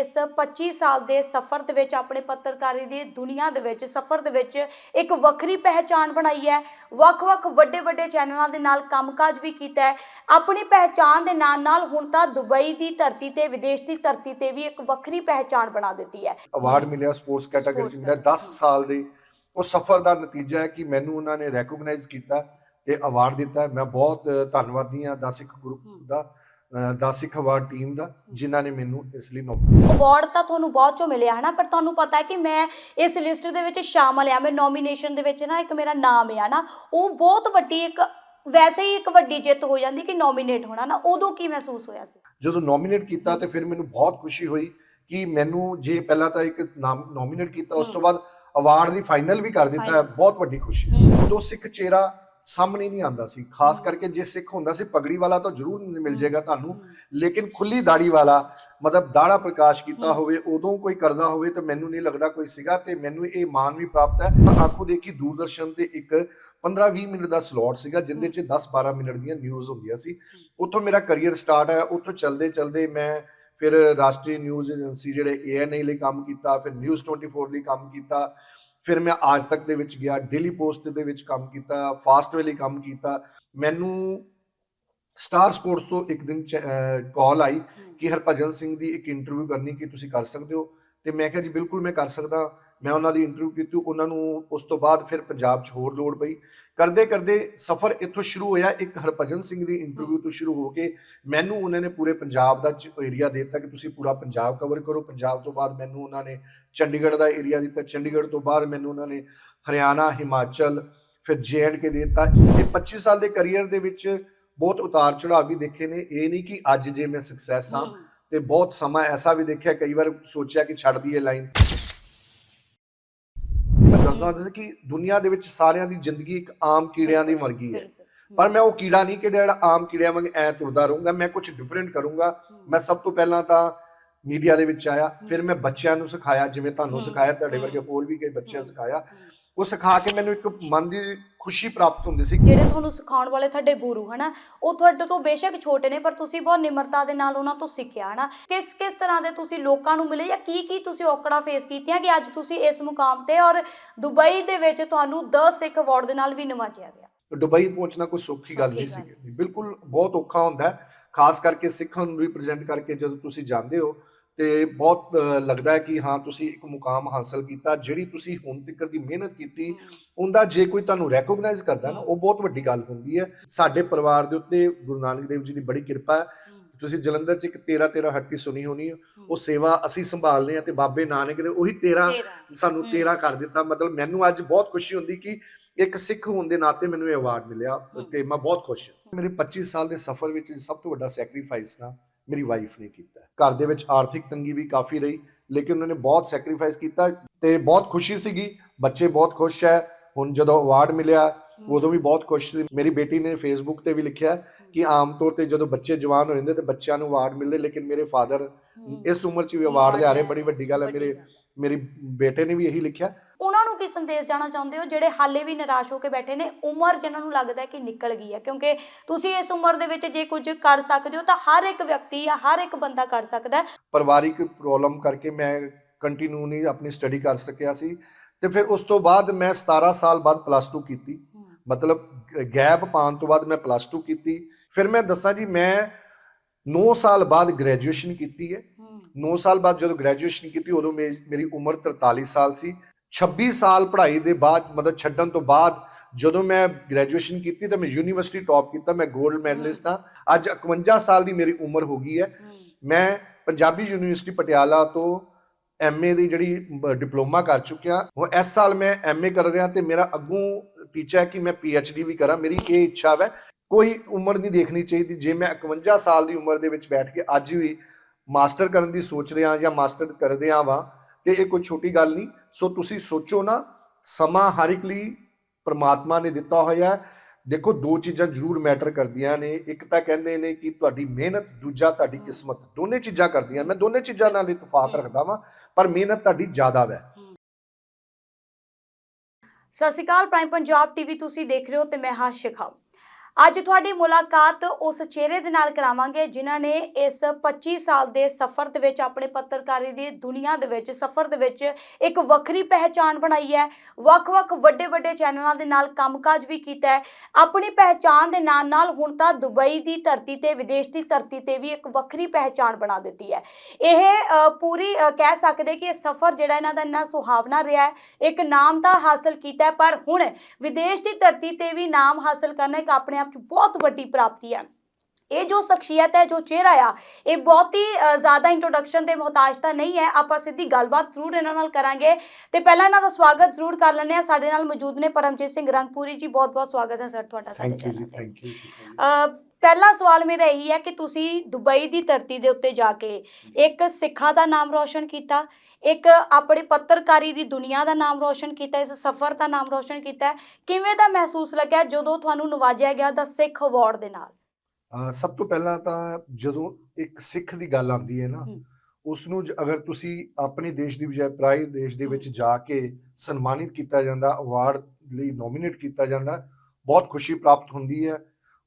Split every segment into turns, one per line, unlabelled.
ਇਸ 25 ਸਾਲ ਦੇ ਸਫ਼ਰ ਦੇ ਵਿੱਚ ਆਪਣੇ ਪੱਤਰਕਾਰੀ ਦੀ ਦੁਨੀਆ ਦੇ ਵਿੱਚ ਸਫ਼ਰ ਦੇ ਵਿੱਚ ਇੱਕ ਵੱਖਰੀ ਪਹਿਚਾਣ ਬਣਾਈ ਹੈ। ਵੱਖ-ਵੱਖ ਵੱਡੇ-ਵੱਡੇ ਚੈਨਲਾਂ ਦੇ ਨਾਲ ਕੰਮਕਾਜ ਵੀ ਕੀਤਾ ਹੈ। ਆਪਣੀ ਪਹਿਚਾਣ ਦੇ ਨਾਲ-ਨਾਲ ਹੁਣ ਤਾਂ ਦੁਬਈ ਦੀ ਧਰਤੀ ਤੇ ਵਿਦੇਸ਼ ਦੀ ਧਰਤੀ ਤੇ ਵੀ ਇੱਕ ਵੱਖਰੀ ਪਹਿਚਾਣ ਬਣਾ ਦਿੱਤੀ ਹੈ।
ਅਵਾਰਡ ਮਿਲਿਆ ਸਪੋਰਟਸ ਕੈਟਾਗਰੀ ਚ
Sports
ਮਿਲਿਆ 10 ਸਾਲ ਦੇ। ਉਹ ਸਫ਼ਰ ਦਾ ਨਤੀਜਾ ਹੈ ਕਿ ਮੈਨੂੰ ਉਹਨਾਂ ਨੇ ਰੈਕੋਗਨਾਈਜ਼ ਕੀਤਾ ਤੇ ਅਵਾਰਡ ਦਿੱਤਾ। ਮੈਂ ਬਹੁਤ ਧੰਨਵਾਦੀ ਹਾਂ ਦਸਿਕ ਗਰੁੱਪ ਦਾ। ਦਸਿਕ ਅਵਾਰਡ ਟੀਮ ਦਾ ਜਿਨ੍ਹਾਂ ਨੇ ਮੈਨੂੰ ਇਸ ਲਈ ਨੌਕਰੀ
ਅਵਾਰਡ ਤਾਂ ਤੁਹਾਨੂੰ ਬਹੁਤ ਚੋਂ ਮਿਲਿਆ ਹਨਾ ਪਰ ਤੁਹਾਨੂੰ ਪਤਾ ਹੈ ਕਿ ਮੈਂ ਇਸ ਲਿਸਟ ਦੇ ਵਿੱਚ ਸ਼ਾਮਲ ਆ ਮੈਂ ਨੋਮੀਨੇਸ਼ਨ ਦੇ ਵਿੱਚ ਨਾ ਇੱਕ ਮੇਰਾ ਨਾਮ ਆ ਨਾ ਉਹ ਬਹੁਤ ਵੱਡੀ ਇੱਕ ਵੈਸੇ ਹੀ ਇੱਕ ਵੱਡੀ ਜਿੱਤ ਹੋ ਜਾਂਦੀ ਕਿ ਨੋਮੀਨੇਟ ਹੋਣਾ ਨਾ ਉਦੋਂ ਕੀ ਮਹਿਸੂਸ ਹੋਇਆ ਸੀ?
ਜਦੋਂ ਨੋਮੀਨੇਟ ਕੀਤਾ ਤੇ ਫਿਰ ਮੈਨੂੰ ਬਹੁਤ ਖੁਸ਼ੀ ਹੋਈ ਕਿ ਮੈਨੂੰ ਜੇ ਪਹਿਲਾਂ ਤਾਂ ਇੱਕ ਨਾਮ ਨੋਮੀਨੇਟ ਕੀਤਾ ਉਸ ਤੋਂ ਬਾਅਦ ਅਵਾਰਡ ਦੀ ਫਾਈਨਲ ਵੀ ਕਰ ਦਿੱਤਾ ਹੈ ਬਹੁਤ ਵੱਡੀ ਖੁਸ਼ੀ ਸੀ। ਉਦੋਂ ਸਿੱਖ ਚਿਹਰਾ ਸਾਹਮਣੇ ਨਹੀਂ ਆਂਦਾ ਸੀ। ਖਾਸ ਕਰਕੇ ਜੇ ਸਿੱਖ ਹੁੰਦਾ ਸੀ ਪਗੜੀ ਵਾਲਾ ਤਾਂ ਜ਼ਰੂਰ ਮਿਲ ਜਾਏਗਾ ਤੁਹਾਨੂੰ। ਲੇਕਿਨ ਖੁੱਲੀ ਦਾੜੀ ਵਾਲਾ ਮਤਲਬ ਦਾੜਾ ਪ੍ਰਕਾਸ਼ ਕੀਤਾ ਹੋਵੇ ਉਦੋਂ ਕੋਈ ਕਰਦਾ ਹੋਵੇ ਤਾਂ ਮੈਨੂੰ ਨਹੀਂ ਲੱਗਦਾ ਕੋਈ ਸੀਗਾ ਤੇ ਮੈਨੂੰ ਇਹ ਮਾਣ ਵੀ ਪ੍ਰਾਪਤ ਹੈ। ਆਖੋ ਦੇਖੀ ਦੂਰਦਰਸ਼ਨ ਤੇ ਇੱਕ 15-20 ਮਿੰਟ ਦਾ ਸਲੋਟ ਸੀਗਾ ਜਿੰਦੇ ਚ 10-12 ਮਿੰਟ ਦੀਆਂ ਨਿਊਜ਼ ਹੁੰਦੀਆਂ ਸੀ। ਉੱਥੋਂ ਮੇਰਾ ਕੈਰੀਅਰ ਸਟਾਰਟ ਹੈ ਉੱਥੋਂ ਚਲਦੇ ਚਲਦੇ ਮੈਂ ਫਿਰ ਰਾਸ਼ਟਰੀ ਨਿਊਜ਼ ਏਜੰਸੀ ਜਿਹੜੇ ਏਐਨਏ ਲਈ ਕੰਮ ਕੀਤਾ ਫਿਰ ਨਿਊਜ਼ 24 ਲਈ ਕੰਮ ਕੀਤਾ ਫਿਰ ਮੈਂ ਆਜ ਤੱਕ ਦੇ ਵਿੱਚ ਗਿਆ ਡੇਲੀ ਪੋਸਟ ਦੇ ਵਿੱਚ ਕੰਮ ਕੀਤਾ ਫਾਸਟ ਲਈ ਕੰਮ ਕੀਤਾ। ਮੈਨੂੰ ਸਟਾਰ ਸਪੋਰਟਸ ਤੋਂ ਇੱਕ ਦਿਨ ਕਾਲ ਆਈ ਕਿ ਹਰਭਜਨ ਸਿੰਘ ਦੀ ਇੱਕ ਇੰਟਰਵਿਊ ਕਰਨੀ ਕਿ ਤੁਸੀਂ ਕਰ ਸਕਦੇ ਹੋ? ਤੇ ਮੈਂ ਕਿਹਾ ਜੀ ਬਿਲਕੁਲ ਮੈਂ ਕਰ ਸਕਦਾ। ਮੈਂ ਉਹਨਾਂ ਦੀ ਇੰਟਰਵਿਊ ਕੀਤੀ ਉਹਨਾਂ ਨੂੰ ਉਸ ਤੋਂ ਬਾਅਦ ਫਿਰ ਪੰਜਾਬ 'ਚ ਹੋਰ ਲੋੜ ਪਈ। ਕਰਦੇ ਕਰਦੇ ਸਫ਼ਰ ਇੱਥੋਂ ਸ਼ੁਰੂ ਹੋਇਆ ਇੱਕ ਹਰਭਜਨ ਸਿੰਘ ਦੀ ਇੰਟਰਵਿਊ ਤੋਂ ਸ਼ੁਰੂ ਹੋ ਕੇ ਮੈਨੂੰ ਉਹਨਾਂ ਨੇ ਪੂਰੇ ਪੰਜਾਬ ਦਾ ਏਰੀਆ ਦੇ ਦਿੱਤਾ ਕਿ ਤੁਸੀਂ ਪੂਰਾ ਪੰਜਾਬ ਕਵਰ ਕਰੋ। ਪੰਜਾਬ ਤੋਂ ਬਾਅਦ ਮੈਨੂੰ ਉਹਨਾਂ ਨੇ ਚੰਡੀਗੜ੍ਹ ਦਾ ਏਰੀਆ ਦਿੱਤਾ। ਚੰਡੀਗੜ੍ਹ ਤੋਂ ਬਾਅਦ ਮੈਨੂੰ ਉਹਨਾਂ ਨੇ ਹਰਿਆਣਾ ਹਿਮਾਚਲ ਫਿਰ ਕੇ ਦੇ ਦਿੱਤਾ। ਇਹ 25 ਸਾਲ ਦੇ ਕੈਰੀਅਰ ਦੇ ਵਿੱਚ ਬਹੁਤ ਉਤਾਰ ਚੜਾਅ ਵੀ ਦੇਖੇ ਨੇ। ਇਹ ਨਹੀਂ ਕਿ ਅੱਜ ਜੇ ਮੈਂ ਸਕਸੈਸ ਹਾਂ ਤੇ ਬਹੁਤ ਸਮਾਂ ਐਸਾ ਵੀ ਦੇਖਿਆ ਕਈ ਵਾਰ ਸੋਚਿਆ ਕਿ ਛੱਡ ਦਈਏ ਲਾਈਨ ਦੱਸਦਾ ਹਾਂ ਕਿ ਦੁਨੀਆ ਦੇ ਵਿੱਚ ਸਾਰਿਆਂ ਦੀ ਜ਼ਿੰਦਗੀ ਇੱਕ ਆਮ ਕੀੜਿਆਂ ਦੀ ਵਰਗੀ ਹੈ। ਪਰ ਮੈਂ ਉਹ ਕੀੜਾ ਨਹੀਂ ਕਿ ਜਿਹੜਾ ਆਮ ਕੀੜਿਆਂ ਵਾਂਗ ਐ ਤੁਰਦਾ ਰਹੂੰਗਾ ਮੈਂ ਕੁਝ ਡਿਫਰੈਂਟ ਕਰੂੰਗਾ। ਮੈਂ ਸਭ ਤੋਂ ਪਹਿਲਾਂ ਤਾਂ ਮੀਡੀਆ ਦੇ ਵਿੱਚ ਆਇਆ ਫਿਰ ਮੈਂ ਬੱਚਿਆਂ ਨੂੰ ਸਿਖਾਇਆ ਜਿਵੇਂ ਤੁਹਾਨੂੰ ਸਿਖਾਇਆ ਤੁਹਾਡੇ ਵਰਗੇ ਹੋਰ ਵੀ ਕਈ ਬੱਚਿਆਂ ਸਿਖਾਇਆ। ਉਹ ਸਿਖਾ ਕੇ ਮੈਨੂੰ ਇੱਕ ਮਨ ਦੀ ਖੁਸ਼ੀ ਪ੍ਰਾਪਤ ਹੁੰਦੀ ਸੀ।
ਜਿਹੜੇ ਤੁਹਾਨੂੰ ਸਿਖਾਉਣ ਵਾਲੇ ਤੁਹਾਡੇ ਗੁਰੂ ਹਨਾ? ਉਹ ਤੁਹਾਡੇ ਤੋਂ ਬੇਸ਼ੱਕ ਛੋਟੇ ਨੇ ਪਰ ਤੁਸੀਂ ਬਹੁਤ ਨਿਮਰਤਾ ਦੇ ਨਾਲ ਉਹਨਾਂ ਤੋਂ ਸਿੱਖਿਆ ਹਨਾ? ਕਿਸ ਕਿਸ ਤਰ੍ਹਾਂ ਦੇ ਤੁਸੀਂ ਲੋਕਾਂ ਨੂੰ ਮਿਲੇ ਜਾਂ ਕੀ ਕੀ ਤੁਸੀਂ ਔਕੜਾਂ ਫੇਸ ਕੀਤੀਆਂ ਕਿ ਅੱਜ ਤੁਸੀਂ ਇਸ ਮੁਕਾਮ ਤੇ ਔਰ ਦੁਬਈ ਦੇ ਵਿੱਚ ਤੁਹਾਨੂੰ 10 ਸਿੱਖ ਅਵਾਰਡ ਦੇ ਨਾਲ ਵੀ ਨਵਾਜਿਆ ਗਿਆ?
ਦੁਬਈ ਪਹੁੰਚਣਾ ਕੋਈ ਸੌਖੀ ਗੱਲ ਨਹੀਂ ਸੀ ਬਿਲਕੁਲ ਬਹੁਤ ਔਖਾ ਹੁੰਦਾ ਖਾਸ ਕਰਕੇ ਸਿੱਖਾਂ ਨੂੰ ਰਿਪਰੈਜ਼ੈਂਟ ਕਰਕੇ ਜਦੋਂ ਤੁਸੀਂ ਜਾਂਦੇ ਹੋ ਤੇ ਬਹੁਤ ਲੱਗਦਾ ਹੈ ਕਿ ਹਾਂ ਤੁਸੀਂ ਇੱਕ ਮੁਕਾਮ ਹਾਸਲ ਕੀਤਾ ਜਿਹੜੀ ਤੁਸੀਂ ਹੁਣ ਤੱਕ ਦੀ ਮਿਹਨਤ ਕੀਤੀ ਉਹਦਾ ਜੇ ਕੋਈ ਤੁਹਾਨੂੰ ਰੈਕੋਗਨਾਈਜ਼ ਕਰਦਾ ਨਾ ਉਹ ਬਹੁਤ ਵੱਡੀ ਗੱਲ ਹੁੰਦੀ ਹੈ। ਸਾਡੇ ਪਰਿਵਾਰ ਦੇ ਉੱਤੇ ਗੁਰੂ ਨਾਨਕ ਦੇਵ ਜੀ ਦੀ ਬੜੀ ਕਿਰਪਾ ਹੈ। ਤੁਸੀਂ ਜਲੰਧਰ 'ਚ ਇੱਕ 13 13 ਹੱਟੀ ਸੁਣੀ ਹੋਣੀ ਹੈ। ਉਹ ਸੇਵਾ ਅਸੀਂ ਸੰਭਾਲਨੇ ਆ ਤੇ ਬਾਬੇ ਨਾਨਕ ਦੇ ਉਹੀ 13 ਸਾਨੂੰ 13 ਕਰ ਦਿੱਤਾ। ਮਤਲਬ ਮੈਨੂੰ ਅੱਜ ਬਹੁਤ ਖੁਸ਼ੀ ਹੁੰਦੀ ਕਿ ਇੱਕ ਸਿੱਖ ਹੋਣ ਦੇ ਨਾਤੇ ਮੈਨੂੰ ਇਹ ਅਵਾਰਡ ਮਿਲਿਆ ਤੇ ਮੈਂ ਬਹੁਤ ਖੁਸ਼ ਹਾਂ। ਮੇਰੇ 25 ਸਾਲ ਦੇ ਸਫ਼ਰ ਵਿੱਚ ਸਭ ਤੋਂ ਵੱਡਾ ਸੈਕਰੀਫਾਈਸ ਨਾ ਮੇਰੀ ਵਾਈਫ ਨੇ ਕੀਤਾ। ਘਰ ਦੇ ਵਿੱਚ ਆਰਥਿਕ ਤੰਗੀ ਵੀ ਕਾਫੀ ਰਹੀ, ਲੇਕਿਨ ਉਹਨਾਂ ਨੇ ਬਹੁਤ ਸੈਕਰੀਫਾਈਸ ਕੀਤਾ ਤੇ ਬਹੁਤ ਖੁਸ਼ੀ ਸੀਗੀ। ਬੱਚੇ ਬਹੁਤ ਖੁਸ਼ ਹੈ। ਹੁਣ ਜਦੋਂ ਅਵਾਰਡ ਮਿਲਿਆ, ਉਦੋਂ ਵੀ ਬਹੁਤ ਖੁਸ਼ ਸੀ। ਮੇਰੀ ਬੇਟੀ ਨੇ ਫੇਸਬੁੱਕ ਤੇ ਵੀ ਲਿਖਿਆ ਕਿ ਆਮ ਤੌਰ ਤੇ ਜਦੋਂ ਬੱਚੇ ਜਵਾਨ ਹੋ ਜਾਂਦੇ ਤੇ ਬੱਚਿਆਂ ਨੂੰ ਅਵਾਰਡ ਮਿਲਦੇ, ਲੇਕਿਨ ਮੇਰੇ ਫਾਦਰ ਇਸ ਉਮਰ 'ਚ ਵੀ ਅਵਾਰਡ ਲਿਆ ਰਹੇ ਬੜੀ ਵੱਡੀ ਗੱਲ ਹੈ। ਮੇਰੇ ਮੇਰੀ ਬੇਟੇ ਨੇ ਵੀ ਇਹੀ ਲਿਖਿਆ।
ਉਹਨਾਂ ਨੂੰ ਕੀ ਸੰਦੇਸ਼ ਜਾਣਾ ਚਾਹੁੰਦੇ ਹੋ? ਜਿਹੜੇ ਹਾਲੇ ਵੀ ਨਿਰਾਸ਼ ਹੋ ਕੇ ਬੈਠੇ ਨੇ ਉਮਰ ਜਿਨ੍ਹਾਂ ਨੂੰ ਲੱਗਦਾ ਹੈ ਕਿ ਨਿਕਲ ਗਈ ਹੈ। ਕਿਉਂਕਿ ਤੁਸੀਂ ਇਸ ਉਮਰ ਦੇ ਵਿੱਚ ਜੇ ਕੁਝ ਕਰ ਸਕਦੇ ਹੋ ਤਾਂ ਹਰ ਇੱਕ ਵਿਅਕਤੀ ਜਾਂ ਹਰ ਇੱਕ ਬੰਦਾ ਕਰ ਸਕਦਾ ਹੈ।
ਪਰਿਵਾਰਿਕ ਪ੍ਰੋਬਲਮ ਕਰਕੇ ਮੈਂ ਕੰਟੀਨਿਊ ਨਹੀਂ ਆਪਣੀ ਸਟੱਡੀ ਕਰ ਸਕਿਆ ਸੀ। ਤੇ ਫਿਰ ਉਸ ਤੋਂ ਬਾਅਦ ਮੈਂ 17 ਸਾਲ ਬਾਅਦ ਪਲੱਸ 2 ਕੀਤੀ। ਮਤਲਬ ਗੈਪ ਪਾਉਣ ਤੋਂ ਬਾਅਦ ਮੈਂ ਪਲੱਸ 2 ਕੀਤੀ। ਫਿਰ ਮੈਂ ਦੱਸਾਂ ਜੀ ਮੈਂ 9 ਸਾਲ ਬਾਅਦ ਗ੍ਰੈਜੂਏਸ਼ਨ ਕੀਤੀ ਹੈ। 9 ਸਾਲ ਬਾਅਦ ਜਦੋਂ ਗ੍ਰੈਜੂਏਸ਼ਨ ਕੀਤੀ ਉਦੋਂ ਮੇਰੀ ਉਮਰ 43 ਸਾਲ ਸੀ। 26 ਸਾਲ ਪੜ੍ਹਾਈ ਦੇ ਬਾਅਦ ਮਤਲਬ ਛੱਡਣ ਤੋਂ ਬਾਅਦ ਜਦੋਂ ਮੈਂ ਗ੍ਰੈਜੂਏਸ਼ਨ ਕੀਤੀ ਤਾਂ ਮੈਂ ਯੂਨੀਵਰਸਿਟੀ ਟੌਪ ਕੀਤਾ ਮੈਂ 골ਡ ਮੈਡਲਿਸਟ ਹਾਂ। ਅੱਜ 51 ਸਾਲ ਦੀ ਮੇਰੀ ਉਮਰ ਹੋ ਗਈ ਹੈ। ਮੈਂ ਪੰਜਾਬੀ ਯੂਨੀਵਰਸਿਟੀ ਪਟਿਆਲਾ ਤੋਂ ਐਮਏ ਦੀ ਜਿਹੜੀ ਡਿਪਲੋਮਾ ਕਰ ਚੁੱਕਿਆ। ਹੁਣ ਇਸ ਸਾਲ ਮੈਂ ਐਮਏ ਕਰ ਰਿਹਾ ਤੇ ਮੇਰਾ ਅੱਗੋਂ ਟੀਚਾ ਹੈ ਕਿ ਮੈਂ ਪੀਐਚਡੀ ਵੀ ਕਰਾਂ। ਮੇਰੀ ਇਹ ਇੱਛਾ ਹੈ ਕੋਈ ਉਮਰ ਨਹੀਂ ਦੇਖਣੀ ਚਾਹੀਦੀ। ਜੇ ਮੈਂ 51 ਸਾਲ ਦੀ ਉਮਰ ਦੇ ਵਿੱਚ ਬੈਠ ਕੇ ਅੱਜ ਵੀ ਮਾਸਟਰ ਕਰਨ ਦੀ ਸੋਚ ਰਿਹਾ ਜਾਂ ਮਾਸਟਰ ਕਰਦੇ ਆ ਵਾਂ ਤੇ ਇਹ ਕੋਈ ਛੋਟੀ ਗੱਲ ਨਹੀਂ। ਸੋ ਤੁਸੀਂ ਸੋਚੋ ਨਾ ਸਮਾਂ ਹਰ ਇੱਕ ਲਈ ਪ੍ਰਮਾਤਮਾ ਨੇ ਦਿੱਤਾ ਹੋਇਆ ਹੈ। ਦੇਖੋ ਦੋ ਚੀਜ਼ਾਂ ਜ਼ਰੂਰ ਮੈਟਰ ਕਰਦੀਆਂ ਨੇ। ਇੱਕ ਤਾਂ ਕਹਿੰਦੇ ਨੇ ਕਿ ਤੁਹਾਡੀ ਮਿਹਨਤ ਦੂਜਾ ਤੁਹਾਡੀ ਕਿਸਮਤ। ਦੋਨੇ ਚੀਜ਼ਾਂ ਕਰਦੀਆਂ। ਮੈਂ ਦੋਨੇ ਚੀਜ਼ਾਂ ਨਾਲ ਇਤਫਾਕ ਰੱਖਦਾ ਵਾਂ ਪਰ ਮਿਹਨਤ ਤੁਹਾਡੀ ਜ਼ਿਆਦਾ ਹੈ।
ਸਤਿ ਸ਼੍ਰੀ ਅਕਾਲ ਪ੍ਰਾਈਮ ਪੰਜਾਬ ਟੀਵੀ ਤੁਸੀਂ ਦੇਖ ਰਹੇ ਹੋ ਤੇ ਮੈਂ ਹਾਂ ਸ਼ਿਖਾ। ਅੱਜ ਤੁਹਾਡੀ ਮੁਲਾਕਾਤ ਉਸ ਚਿਹਰੇ ਦੇ ਨਾਲ ਕਰਾਵਾਂਗੇ ਜਿਨ੍ਹਾਂ ਨੇ ਇਸ 25 ਸਾਲ ਦੇ ਸਫ਼ਰ ਦੇ ਵਿੱਚ ਆਪਣੇ ਪੱਤਰਕਾਰੀ ਦੀ ਦੁਨੀਆ ਦੇ ਵਿੱਚ ਸਫ਼ਰ ਦੇ ਵਿੱਚ ਇੱਕ ਵੱਖਰੀ ਪਹਿਚਾਣ ਬਣਾਈ ਹੈ। ਵੱਖ-ਵੱਖ, ਵੱਡੇ-ਵੱਡੇ ਚੈਨਲਾਂ ਦੇ ਨਾਲ ਕੰਮਕਾਜ ਵੀ ਕੀਤਾ ਹੈ। ਆਪਣੀ ਪਹਿਚਾਣ ਦੇ ਨਾਲ-ਨਾਲ ਹੁਣ ਤਾਂ ਦੁਬਈ ਦੀ ਧਰਤੀ ਤੇ, ਵਿਦੇਸ਼ ਦੀ ਧਰਤੀ ਤੇ ਵੀ ਇੱਕ ਵੱਖਰੀ ਪਹਿਚਾਣ ਬਣਾ ਦਿੱਤੀ ਹੈ। ਇਹ ਪੂਰੀ ਕਹਿ ਸਕਦੇ ਕਿ ਇਹ ਸਫ਼ਰ ਜਿਹੜਾ ਇਹਨਾਂ ਦਾ ਇੰਨਾ ਸੁਹਾਵਣਾ ਰਿਹਾ ਹੈ। ਇੱਕ ਨਾਮ ਤਾਂ ਹਾਸਲ ਕੀਤਾ ਪਰ ਹੁਣ ਵਿਦੇਸ਼ ਦੀ ਧਰਤੀ ਤੇ ਵੀ ਨਾਮ ਹਾਸਲ ਕਰਨਾ ਇੱਕ ਆਪਣੇ 'ਚ ਬਹੁਤ ਵੱਡੀ ਪ੍ਰਾਪਤੀ ਹੈ। ਇਹ ਜੋ ਸ਼ਖਸੀਅਤ ਹੈ ਜੋ ਚਿਹਰਾ ਆ ਇਹ ਬਹੁਤ ਹੀ ਜ਼ਿਆਦਾ ਇੰਟਰੋਡਕਸ਼ਨ ਦੇ ਮੁਹਤਾਜ ਤਾਂ ਨਹੀਂ ਹੈ। ਆਪਾਂ ਸਿੱਧੀ ਗੱਲਬਾਤ ਜ਼ਰੂਰ ਇਹਨਾਂ ਨਾਲ ਕਰਾਂਗੇ। ਤੇ ਪਹਿਲਾਂ ਇਹਨਾਂ ਦਾ ਸਵਾਗਤ ਜ਼ਰੂਰ ਕਰ ਲੈਂਦੇ ਆ ਸਾਡੇ ਨਾਲ ਮੌਜੂਦ ਨੇ ਪਰਮਜੀਤ ਸਿੰਘ ਰੰਗਪੂਰੀ ਜੀ। ਬਹੁਤ ਬਹੁਤ ਸਵਾਗਤ ਹੈ ਸਰ ਤੁਹਾਡਾ ਸਾਡੇ
thank you ji. Thank you
ਪਹਿਲਾ ਸਵਾਲ ਮੇਰਾ ਇਹੀ ਹੈ ਕਿ ਤੁਸੀਂ ਦੁਬਈ ਦੀ ਧਰਤੀ ਦੇ ਉੱਤੇ ਜਾ ਕੇ ਇੱਕ ਸਿੱਖਾਂ ਦਾ ਨਾਮ ਰੋਸ਼ਨ ਕੀਤਾ। ਇੱਕ ਆਪਣੀ ਪੱਤਰਕਾਰੀ ਦੀ ਦੁਨੀਆ ਦਾ ਨਾਮ ਰੋਸ਼ਨ ਕੀਤਾ ਇਸ ਸਫ਼ਰ ਦਾ ਨਾਮ ਰੋਸ਼ਨ ਕੀਤਾ। ਕਿਵੇਂ ਦਾ ਮਹਿਸੂਸ ਲੱਗਿਆ ਜਦੋਂ ਤੁਹਾਨੂੰ ਨਵਾਜਿਆ ਗਿਆ ਦਾ ਸਿੱਖ ਅਵਾਰਡ ਦੇ ਨਾਲ
ਸਭ ਤੋਂ ਪਹਿਲਾਂ ਤਾਂ ਜਦੋਂ ਇੱਕ ਸਿੱਖ ਦੀ ਗੱਲ ਆਉਂਦੀ ਹੈ ਨਾ। ਉਸ ਨੂੰ ਜ- ਅਗਰ ਤੁਸੀਂ ਆਪਣੇ ਦੇਸ਼ ਦੀ ਬਜਾਏ ਪਰਾਏ ਦੇਸ਼ ਦੇ ਵਿੱਚ ਜਾ ਕੇ ਸਨਮਾਨਿਤ ਕੀਤਾ ਜਾਂਦਾ ਅਵਾਰਡ ਲਈ ਨੋਮੀਨੇਟ ਕੀਤਾ ਜਾਂਦਾ ਬਹੁਤ ਖੁਸ਼ੀ ਪ੍ਰਾਪਤ ਹੁੰਦੀ ਹੈ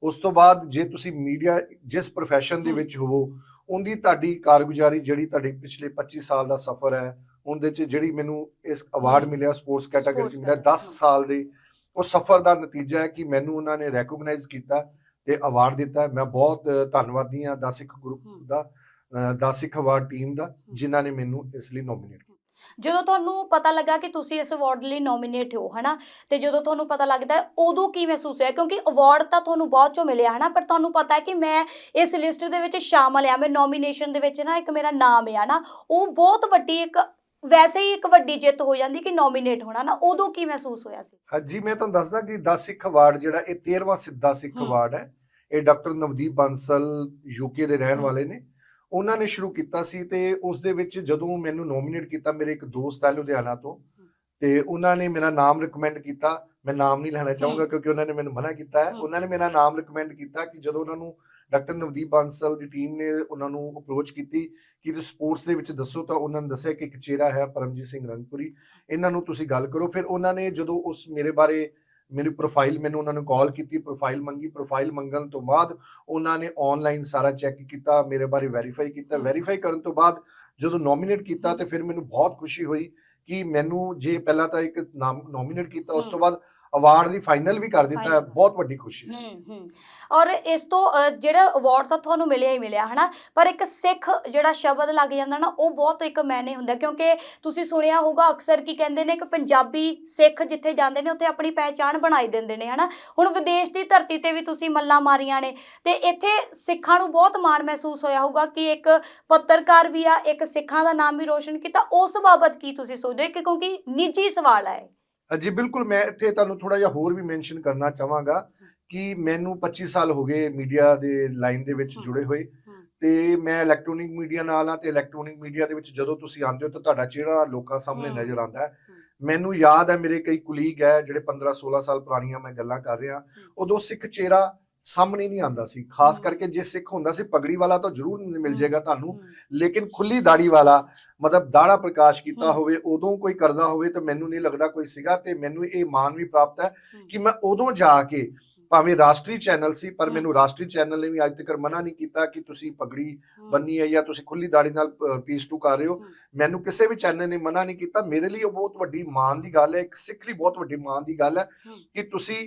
ਉਸ ਤੋਂ ਬਾਅਦ ਜੇ ਤੁਸੀਂ ਮੀਡੀਆ ਜਿਸ profession ਦੇ। ਵਿੱਚ ਹੋਵੋ ਉਹਦੀ ਤੁਹਾਡੀ ਕਾਰਗੁਜ਼ਾਰੀ ਜਿਹੜੀ ਤੁਹਾਡੇ ਪਿਛਲੇ 25 ਸਾਲ ਦਾ ਸਫ਼ਰ ਹੈ ਉਹਦੇ 'ਚ ਜਿਹੜੀ ਮੈਨੂੰ ਇਸ ਅਵਾਰਡ। ਮਿਲਿਆ ਸਪੋਰਟਸ ਕੈਟਾਗਰੀ 'ਚ ਮਿਲਿਆ 10
category,
ਸਾਲ ਦੇ ਉਹ ਸਫ਼ਰ ਦਾ ਨਤੀਜਾ ਹੈ ਕਿ ਮੈਨੂੰ ਉਹਨਾਂ ਨੇ ਰੈਕੋਗਨਾਈਜ਼ ਕੀਤਾ ਤੇ ਅਵਾਰਡ ਦਿੱਤਾ। ਮੈਂ ਬਹੁਤ ਧੰਨਵਾਦੀ ਹਾਂ the Sikh group. The uh, the Sikh award team ਦਾ ਜਿਨ੍ਹਾਂ ਨੇ ਮੈਨੂੰ ਇਸ ਲਈ ਨੋਮੀਨੇਟ
ਜਦੋਂ ਤੁਹਾਨੂੰ ਪਤਾ ਲੱਗਾ ਕਿ ਤੁਸੀਂ ਇਸ ਅਵਾਰਡ ਲਈ ਨੋਮੀਨੇਟ ਹੋ ਹਨਾ ਤੇ ਜਦੋਂ ਤੁਹਾਨੂੰ ਪਤਾ ਲੱਗਦਾ ਉਦੋਂ ਕੀ ਮਹਿਸੂਸ ਹੋਇਆ ਕਿਉਂਕਿ ਅਵਾਰਡ ਤਾਂ ਤੁਹਾਨੂੰ ਬਹੁਤ ਚੋਂ ਮਿਲਿਆ ਹਨਾ ਪਰ ਤੁਹਾਨੂੰ ਪਤਾ ਹੈ ਕਿ ਮੈਂ ਇਸ ਲਿਸਟ ਦੇ ਵਿੱਚ ਸ਼ਾਮਲ ਆ ਮੈਂ ਨੋਮੀਨੇਸ਼ਨ ਦੇ ਵਿੱਚ ਨਾ ਇੱਕ ਮੇਰਾ ਨਾਮ ਹੈ ਨਾ ਉਹ ਬਹੁਤ ਵੱਡੀ ਇੱਕ ਵੈਸੇ ਹੀ ਇੱਕ ਵੱਡੀ ਜਿੱਤ ਹੋ ਜਾਂਦੀ ਕਿ ਨੋਮੀਨੇਟ ਹੋਣਾ ਨਾ ਉਦੋਂ ਕੀ ਮਹਿਸੂਸ ਹੋਇਆ ਸੀ
ਜੀ ਮੈਂ ਤੁਹਾਨੂੰ ਦੱਸਦਾ ਕਿ ਦਾ ਸਿੱਖ ਅਵਾਰਡ ਜਿਹੜਾ ਇਹ 13ਵਾਂ ਸਿੱਧਾ ਸਿੱਖ। ਅਵਾਰਡ ਹੈ ਇਹ ਡਾਕਟਰ ਨਵਦੀਪ ਬਾਂਸਲ ਯੂਕੇ ਦੇ ਰਹਿਣ। ਵਾਲੇ ਨੇ ਉਹਨਾਂ ਨੇ ਸ਼ੁਰੂ ਕੀਤਾ ਸੀ ਤੇ ਉਸ ਦੇ ਵਿੱਚ ਜਦੋਂ ਮੈਨੂੰ ਨੋਮੀਨੇਟ ਕੀਤਾ ਮੇਰੇ ਇੱਕ ਦੋਸਤ ਆ ਲੁਧਿਆਣਾ ਤੋਂ ਤੇ ਉਹਨਾਂ ਨੇ ਮੇਰਾ ਨਾਮ ਰეკਮੈਂਡ ਕੀਤਾ। ਮੈਂ ਨਾਮ ਨਹੀਂ ਲੈਣਾ ਚਾਹੂੰਗਾ ਕਿਉਂਕਿ ਉਹਨਾਂ ਨੇ ਮੈਨੂੰ ਮਨਾ ਕੀਤਾ ਹੈ। ਉਹਨਾਂ ਨੇ ਮੇਰਾ ਨਾਮ ਰეკਮੈਂਡ ਕੀਤਾ ਕਿ ਜਦੋਂ ਉਹਨਾਂ ਨੂੰ ਡਾਕਟਰ ਨਵਦੀਪ ਬਾਂਸਲ ਦੀ ਟੀਮ ਨੇ ਉਹਨਾਂ ਨੂੰ ਅਪਰੋਚ ਕੀਤੀ ਕਿ ਤੁਸੀਂ ਸਪੋਰਟਸ ਦੇ ਵਿੱਚ ਦੱਸੋ ਤਾਂ ਉਹਨਾਂ ਨੇ ਦੱਸਿਆ ਕਿ ਇੱਕ ਚਿਹਰਾ ਹੈ ਪਰਮਜੀਤ ਸਿੰਘ ਰੰਗਪੁਰੀ। ਇਹਨਾਂ ਨੂੰ ਤੁਸੀਂ ਗੱਲ ਕਰੋ। ਫਿਰ ਉਹਨਾਂ ਨੇ ਜਦੋਂ ਉਸ ਮੇਰੇ ਬਾਰੇ ਮੇਰੀ ਪ੍ਰੋਫਾਈਲ ਮੈਨੂੰ ਉਹਨਾਂ ਨੇ ਕਾਲ ਕੀਤੀ ਪ੍ਰੋਫਾਈਲ ਮੰਗੀ ਪ੍ਰੋਫਾਈਲ ਮੰਗਣ ਤੋਂ ਬਾਅਦ ਉਹਨਾਂ ਨੇ ਆਨਲਾਈਨ ਸਾਰਾ ਚੈੱਕ ਕੀਤਾ ਮੇਰੇ ਬਾਰੇ ਵੈਰੀਫਾਈ ਕੀਤਾ। ਵੈਰੀਫਾਈ ਕਰਨ ਤੋਂ ਬਾਅਦ ਜਦੋਂ ਨੋਮੀਨੇਟ ਕੀਤਾ ਤੇ ਫਿਰ ਮੈਨੂੰ ਬਹੁਤ ਖੁਸ਼ੀ ਹੋਈ ਕਿ ਮੈਨੂੰ ਜੇ ਪਹਿਲਾਂ ਤਾਂ ਇੱਕ ਨਾਮ ਨੋਮੀਨੇਟ ਕੀਤਾ ਉਸ ਤੋਂ ਬਾਅਦ ਅਵਾਰਡ ਦੀ ਫਾਈਨਲ ਵੀ ਕਰ ਦਿੱਤਾ ਹੈ। ਬਹੁਤ ਵੱਡੀ ਖੁਸ਼ੀ ਸੀ।
ਹੂੰ ਹੂੰ। ਔਰ ਇਸ ਤੋਂ ਅ, ਜਿਹੜਾ ਅਵਾਰਡ ਤਾਂ ਤੁਹਾਨੂੰ ਮਿਲਿਆ ਹੀ ਮਿਲਿਆ ਹਨਾ? ਪਰ ਇੱਕ ਸਿੱਖ ਜਿਹੜਾ ਸ਼ਬਦ ਲੱਗ ਜਾਂਦਾ ਨਾ ਉਹ ਬਹੁਤ ਇੱਕ ਮੈਨੇ ਹੁੰਦਾ ਕਿਉਂਕਿ ਤੁਸੀਂ ਸੁਣਿਆ ਹੋਊਗਾ ਅਕਸਰ ਕੀ ਕਹਿੰਦੇ ਨੇ ਕਿ ਪੰਜਾਬੀ ਸਿੱਖ ਜਿੱਥੇ ਜਾਂਦੇ ਨੇ ਉੱਥੇ ਆਪਣੀ ਪਹਿਚਾਣ ਬਣਾਈ ਦਿੰਦੇ ਨੇ ਹਨਾ? ਹੁਣ ਵਿਦੇਸ਼ ਦੀ ਧਰਤੀ ਤੇ ਵੀ ਤੁਸੀਂ ਮੱਲਾਂ ਮਾਰੀਆਂ ਨੇ ਤੇ ਇੱਥੇ ਸਿੱਖਾਂ ਨੂੰ ਬਹੁਤ ਮਾਣ ਮਹਿਸੂਸ ਹੋਇਆ ਹੋਊਗਾ ਕਿ ਇੱਕ ਪੱਤਰਕਾਰ ਵੀ ਆ ਇੱਕ ਸਿੱਖਾਂ ਦਾ ਨਾਮ ਵੀ ਰੋਸ਼ਨ ਕੀਤਾ ਉਸ ਬਾਬਤ ਕੀ ਤੁਸੀਂ ਸੋਚਦੇ ਹੋ? ਕਿ ਕਿਉਂਕਿ ਨਿੱਜੀ ਸਵਾਲ ਹੈ ਇਹ।
ਜੀ ਬਿਲਕੁਲ ਮੈਂ ਇੱਥੇ ਤੁਹਾਨੂੰ ਥੋੜਾ ਜਿਹਾ ਹੋਰ ਵੀ ਮੈਂਸ਼ਨ ਕਰਨਾ ਚਾਹਾਂਗਾ ਕਿ ਮੈਨੂੰ 25 ਸਾਲ ਹੋ ਗਏ ਮੀਡੀਆ ਦੇ ਲਾਈਨ ਦੇ ਵਿੱਚ। ਜੁੜੇ ਹੋਏ। ਤੇ ਮੈਂ ਇਲੈਕਟ੍ਰੋਨਿਕ ਮੀਡੀਆ ਨਾਲ ਆ ਤੇ ਇਲੈਕਟ੍ਰੋਨਿਕ ਮੀਡੀਆ ਦੇ ਵਿੱਚ ਜਦੋਂ ਤੁਸੀਂ ਆਉਂਦੇ ਹੋ ਤਾਂ ਤੁਹਾਡਾ ਚਿਹਰਾ ਲੋਕਾਂ ਸਾਹਮਣੇ
ਹਮ।
ਨਜ਼ਰ ਆਉਂਦਾ ਹੈ। ਮੈਨੂੰ ਯਾਦ ਹੈ ਮੇਰੇ ਕਈ ਕੁਲੀਗ ਹੈ ਜਿਹੜੇ 15 16 ਸਾਲ ਪੁਰਾਣੀਆਂ ਮੈਂ ਗੱਲਾਂ ਕਰ ਰਿਹਾ ਉਦੋਂ ਸਿੱਖ ਚਿਹਰਾ ਸਾਹਮਣੇ ਨਹੀਂ ਆਉਂਦਾ ਸੀ ਖਾਸ। ਕਰਕੇ ਜੇ ਸਿੱਖ ਹੁੰਦਾ ਸੀ ਪਗੜੀ ਵਾਲਾ ਤਾਂ ਜ਼ਰੂਰ ਮਿਲ। ਜਾਏਗਾ ਤੁਹਾਨੂੰ ਲੇਕਿਨ ਖੁੱਲੀ ਦਾੜੀ ਵਾਲਾ ਮਤਲਬ ਦਾੜਾ ਪ੍ਰਕਾਸ਼ ਕੀਤਾ। ਹੋਵੇ ਉਦੋਂ ਕੋਈ ਕਰਦਾ ਹੋਵੇ ਤਾਂ ਮੈਨੂੰ ਨਹੀਂ ਲੱਗਦਾ ਕੋਈ ਸੀਗਾ ਤੇ ਮੈਨੂੰ ਇਹ ਮਾਣ ਵੀ ਪ੍ਰਾਪਤ ਹੈ। ਕਿ ਮੈਂ ਉਦੋਂ ਜਾ ਕੇ ਭਾਵੇਂ ਰਾਸ਼ਟਰੀ ਚੈਨਲ ਸੀ ਪਰ। ਮੈਨੂੰ ਰਾਸ਼ਟਰੀ ਚੈਨਲ ਨੇ ਵੀ ਅੱਜ ਤੱਕ ਮਨਾ ਨਹੀਂ ਕੀਤਾ ਕਿ ਤੁਸੀਂ ਪਗੜੀ ਬੰਨੀ ਹੈ ਜਾਂ ਤੁਸੀਂ ਖੁੱਲੀ ਦਾੜੀ ਨਾਲ ਪੀਸ ਟੂ ਕਰ ਰਹੇ ਹੋ। ਮੈਨੂੰ ਕਿਸੇ ਵੀ ਚੈਨਲ ਨੇ ਮਨਾ ਨਹੀਂ ਕੀਤਾ ਮੇਰੇ ਲਈ ਉਹ ਬਹੁਤ ਵੱਡੀ ਮਾਣ ਦੀ ਗੱਲ ਹੈ ਇੱਕ ਸਿੱਖ ਲਈ ਬਹੁਤ ਵੱਡੀ ਮਾਣ ਦੀ ਗੱਲ ਹੈ। ਕਿ ਤੁਸੀਂ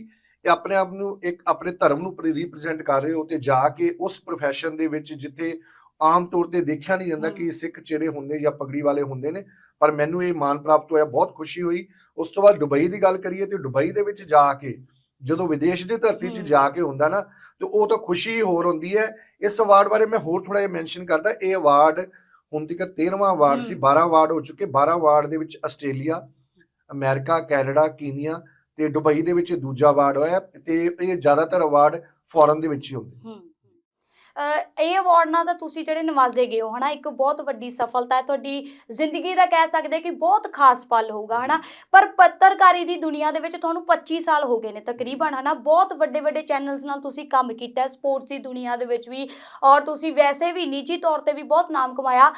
ਇਹ ਆਪਣੇ ਆਪ ਨੂੰ ਇੱਕ ਆਪਣੇ ਧਰਮ ਨੂੰ ਰਿਪਰੈਜ਼ੈਂਟ ਕਰ ਰਹੇ ਹੋ ਤੇ ਜਾ ਕੇ ਉਸ profession ਦੇ ਵਿੱਚ ਜਿੱਥੇ ਆਮ ਤੌਰ ਤੇ ਦੇਖਿਆ ਨਹੀਂ ਜਾਂਦਾ। ਕਿ ਸਿੱਖ ਚਿਹਰੇ ਹੁੰਦੇ ਜਾਂ ਪਗੜੀ ਵਾਲੇ ਹੁੰਦੇ ਨੇ ਪਰ ਮੈਨੂੰ ਇਹ ਮਾਣ ਪ੍ਰਾਪਤ ਹੋਇਆ ਬਹੁਤ ਖੁਸ਼ੀ ਹੋਈ ਉਸ ਤੋਂ ਬਾਅਦ ਦੁਬਈ ਦੀ ਗੱਲ ਕਰੀਏ ਤੇ ਦੁਬਈ ਦੇ ਵਿੱਚ ਜਾ ਕੇ ਜਦੋਂ ਵਿਦੇਸ਼ ਦੀ ਧਰਤੀ 'ਚ। ਜਾ ਕੇ ਹੁੰਦਾ ਨਾ ਤੇ ਉਹ ਤਾਂ ਖੁਸ਼ੀ ਹੋਰ ਹੁੰਦੀ ਹੈ ਇਸ ਅਵਾਰਡ ਬਾਰੇ ਮੈਂ ਹੋਰ ਥੋੜਾ ਜਿਹਾ ਮੈਂਸ਼ਨ ਕਰਦਾ ਇਹ ਅਵਾਰਡ ਹੁਣ ਤੱਕ 13ਵਾਂ ਅਵਾਰਡ ਸੀ
ਹਮ।
12 ਅਵਾਰਡ ਹੋ ਚੁੱਕੇ 12 ਅਵਾਰਡ ਦੇ ਵਿੱਚ ਆਸਟ੍ਰੇਲੀਆ ਅਮਰੀਕਾ ਕੈਨੇਡਾ ਕੀਨੀਆ ਤੇ ਦੁਬਈ ਦੇ ਵਿੱਚ ਦੂਜਾ ਅਵਾਰਡ ਹੋਇਆ ਤੇ ਇਹ ਜ਼ਿਆਦਾਤਰ ਅਵਾਰਡ ਫੋਰਨ ਦੇ ਵਿੱਚ ਹੀ ਹੁੰਦੇ।
ਹੂੰ ਇਹ ਅਵਾਰਡ ਨਾਲ ਤਾਂ ਤੁਸੀਂ ਜਿਹੜੇ ਨਵਾਜ਼ੇ ਗਏ ਹੋ ਹਨਾ ਇੱਕ ਬਹੁਤ ਵੱਡੀ ਸਫਲਤਾ ਹੈ। ਤੁਹਾਡੀ ਜ਼ਿੰਦਗੀ ਦਾ ਕਹਿ ਸਕਦੇ ਕਿ ਬਹੁਤ ਖਾਸ ਪਲ ਹੋਊਗਾ ਹਨਾ। ਪਰ ਪੱਤਰਕਾਰੀ ਦੀ ਦੁਨੀਆ ਦੇ ਵਿੱਚ ਤੁਹਾਨੂੰ 25 ਸਾਲ ਹੋ ਗਏ ਨੇ ਤਕਰੀਬਨ ਹਨਾ। ਬਹੁਤ ਵੱਡੇ ਵੱਡੇ ਚੈਨਲਸ ਨਾਲ ਤੁਸੀਂ ਕੰਮ ਕੀਤਾ ਸਪੋਰਟਸ ਦੀ ਦੁਨੀਆ ਦੇ ਵਿੱਚ ਵੀ। ਔਰ ਤੁਸੀਂ ਵੈਸੇ ਵੀ ਨਿੱਜੀ ਤੌਰ ਤੇ ਵੀ ਬਹੁਤ ਨਾਮ ਕਮਾਇਆ।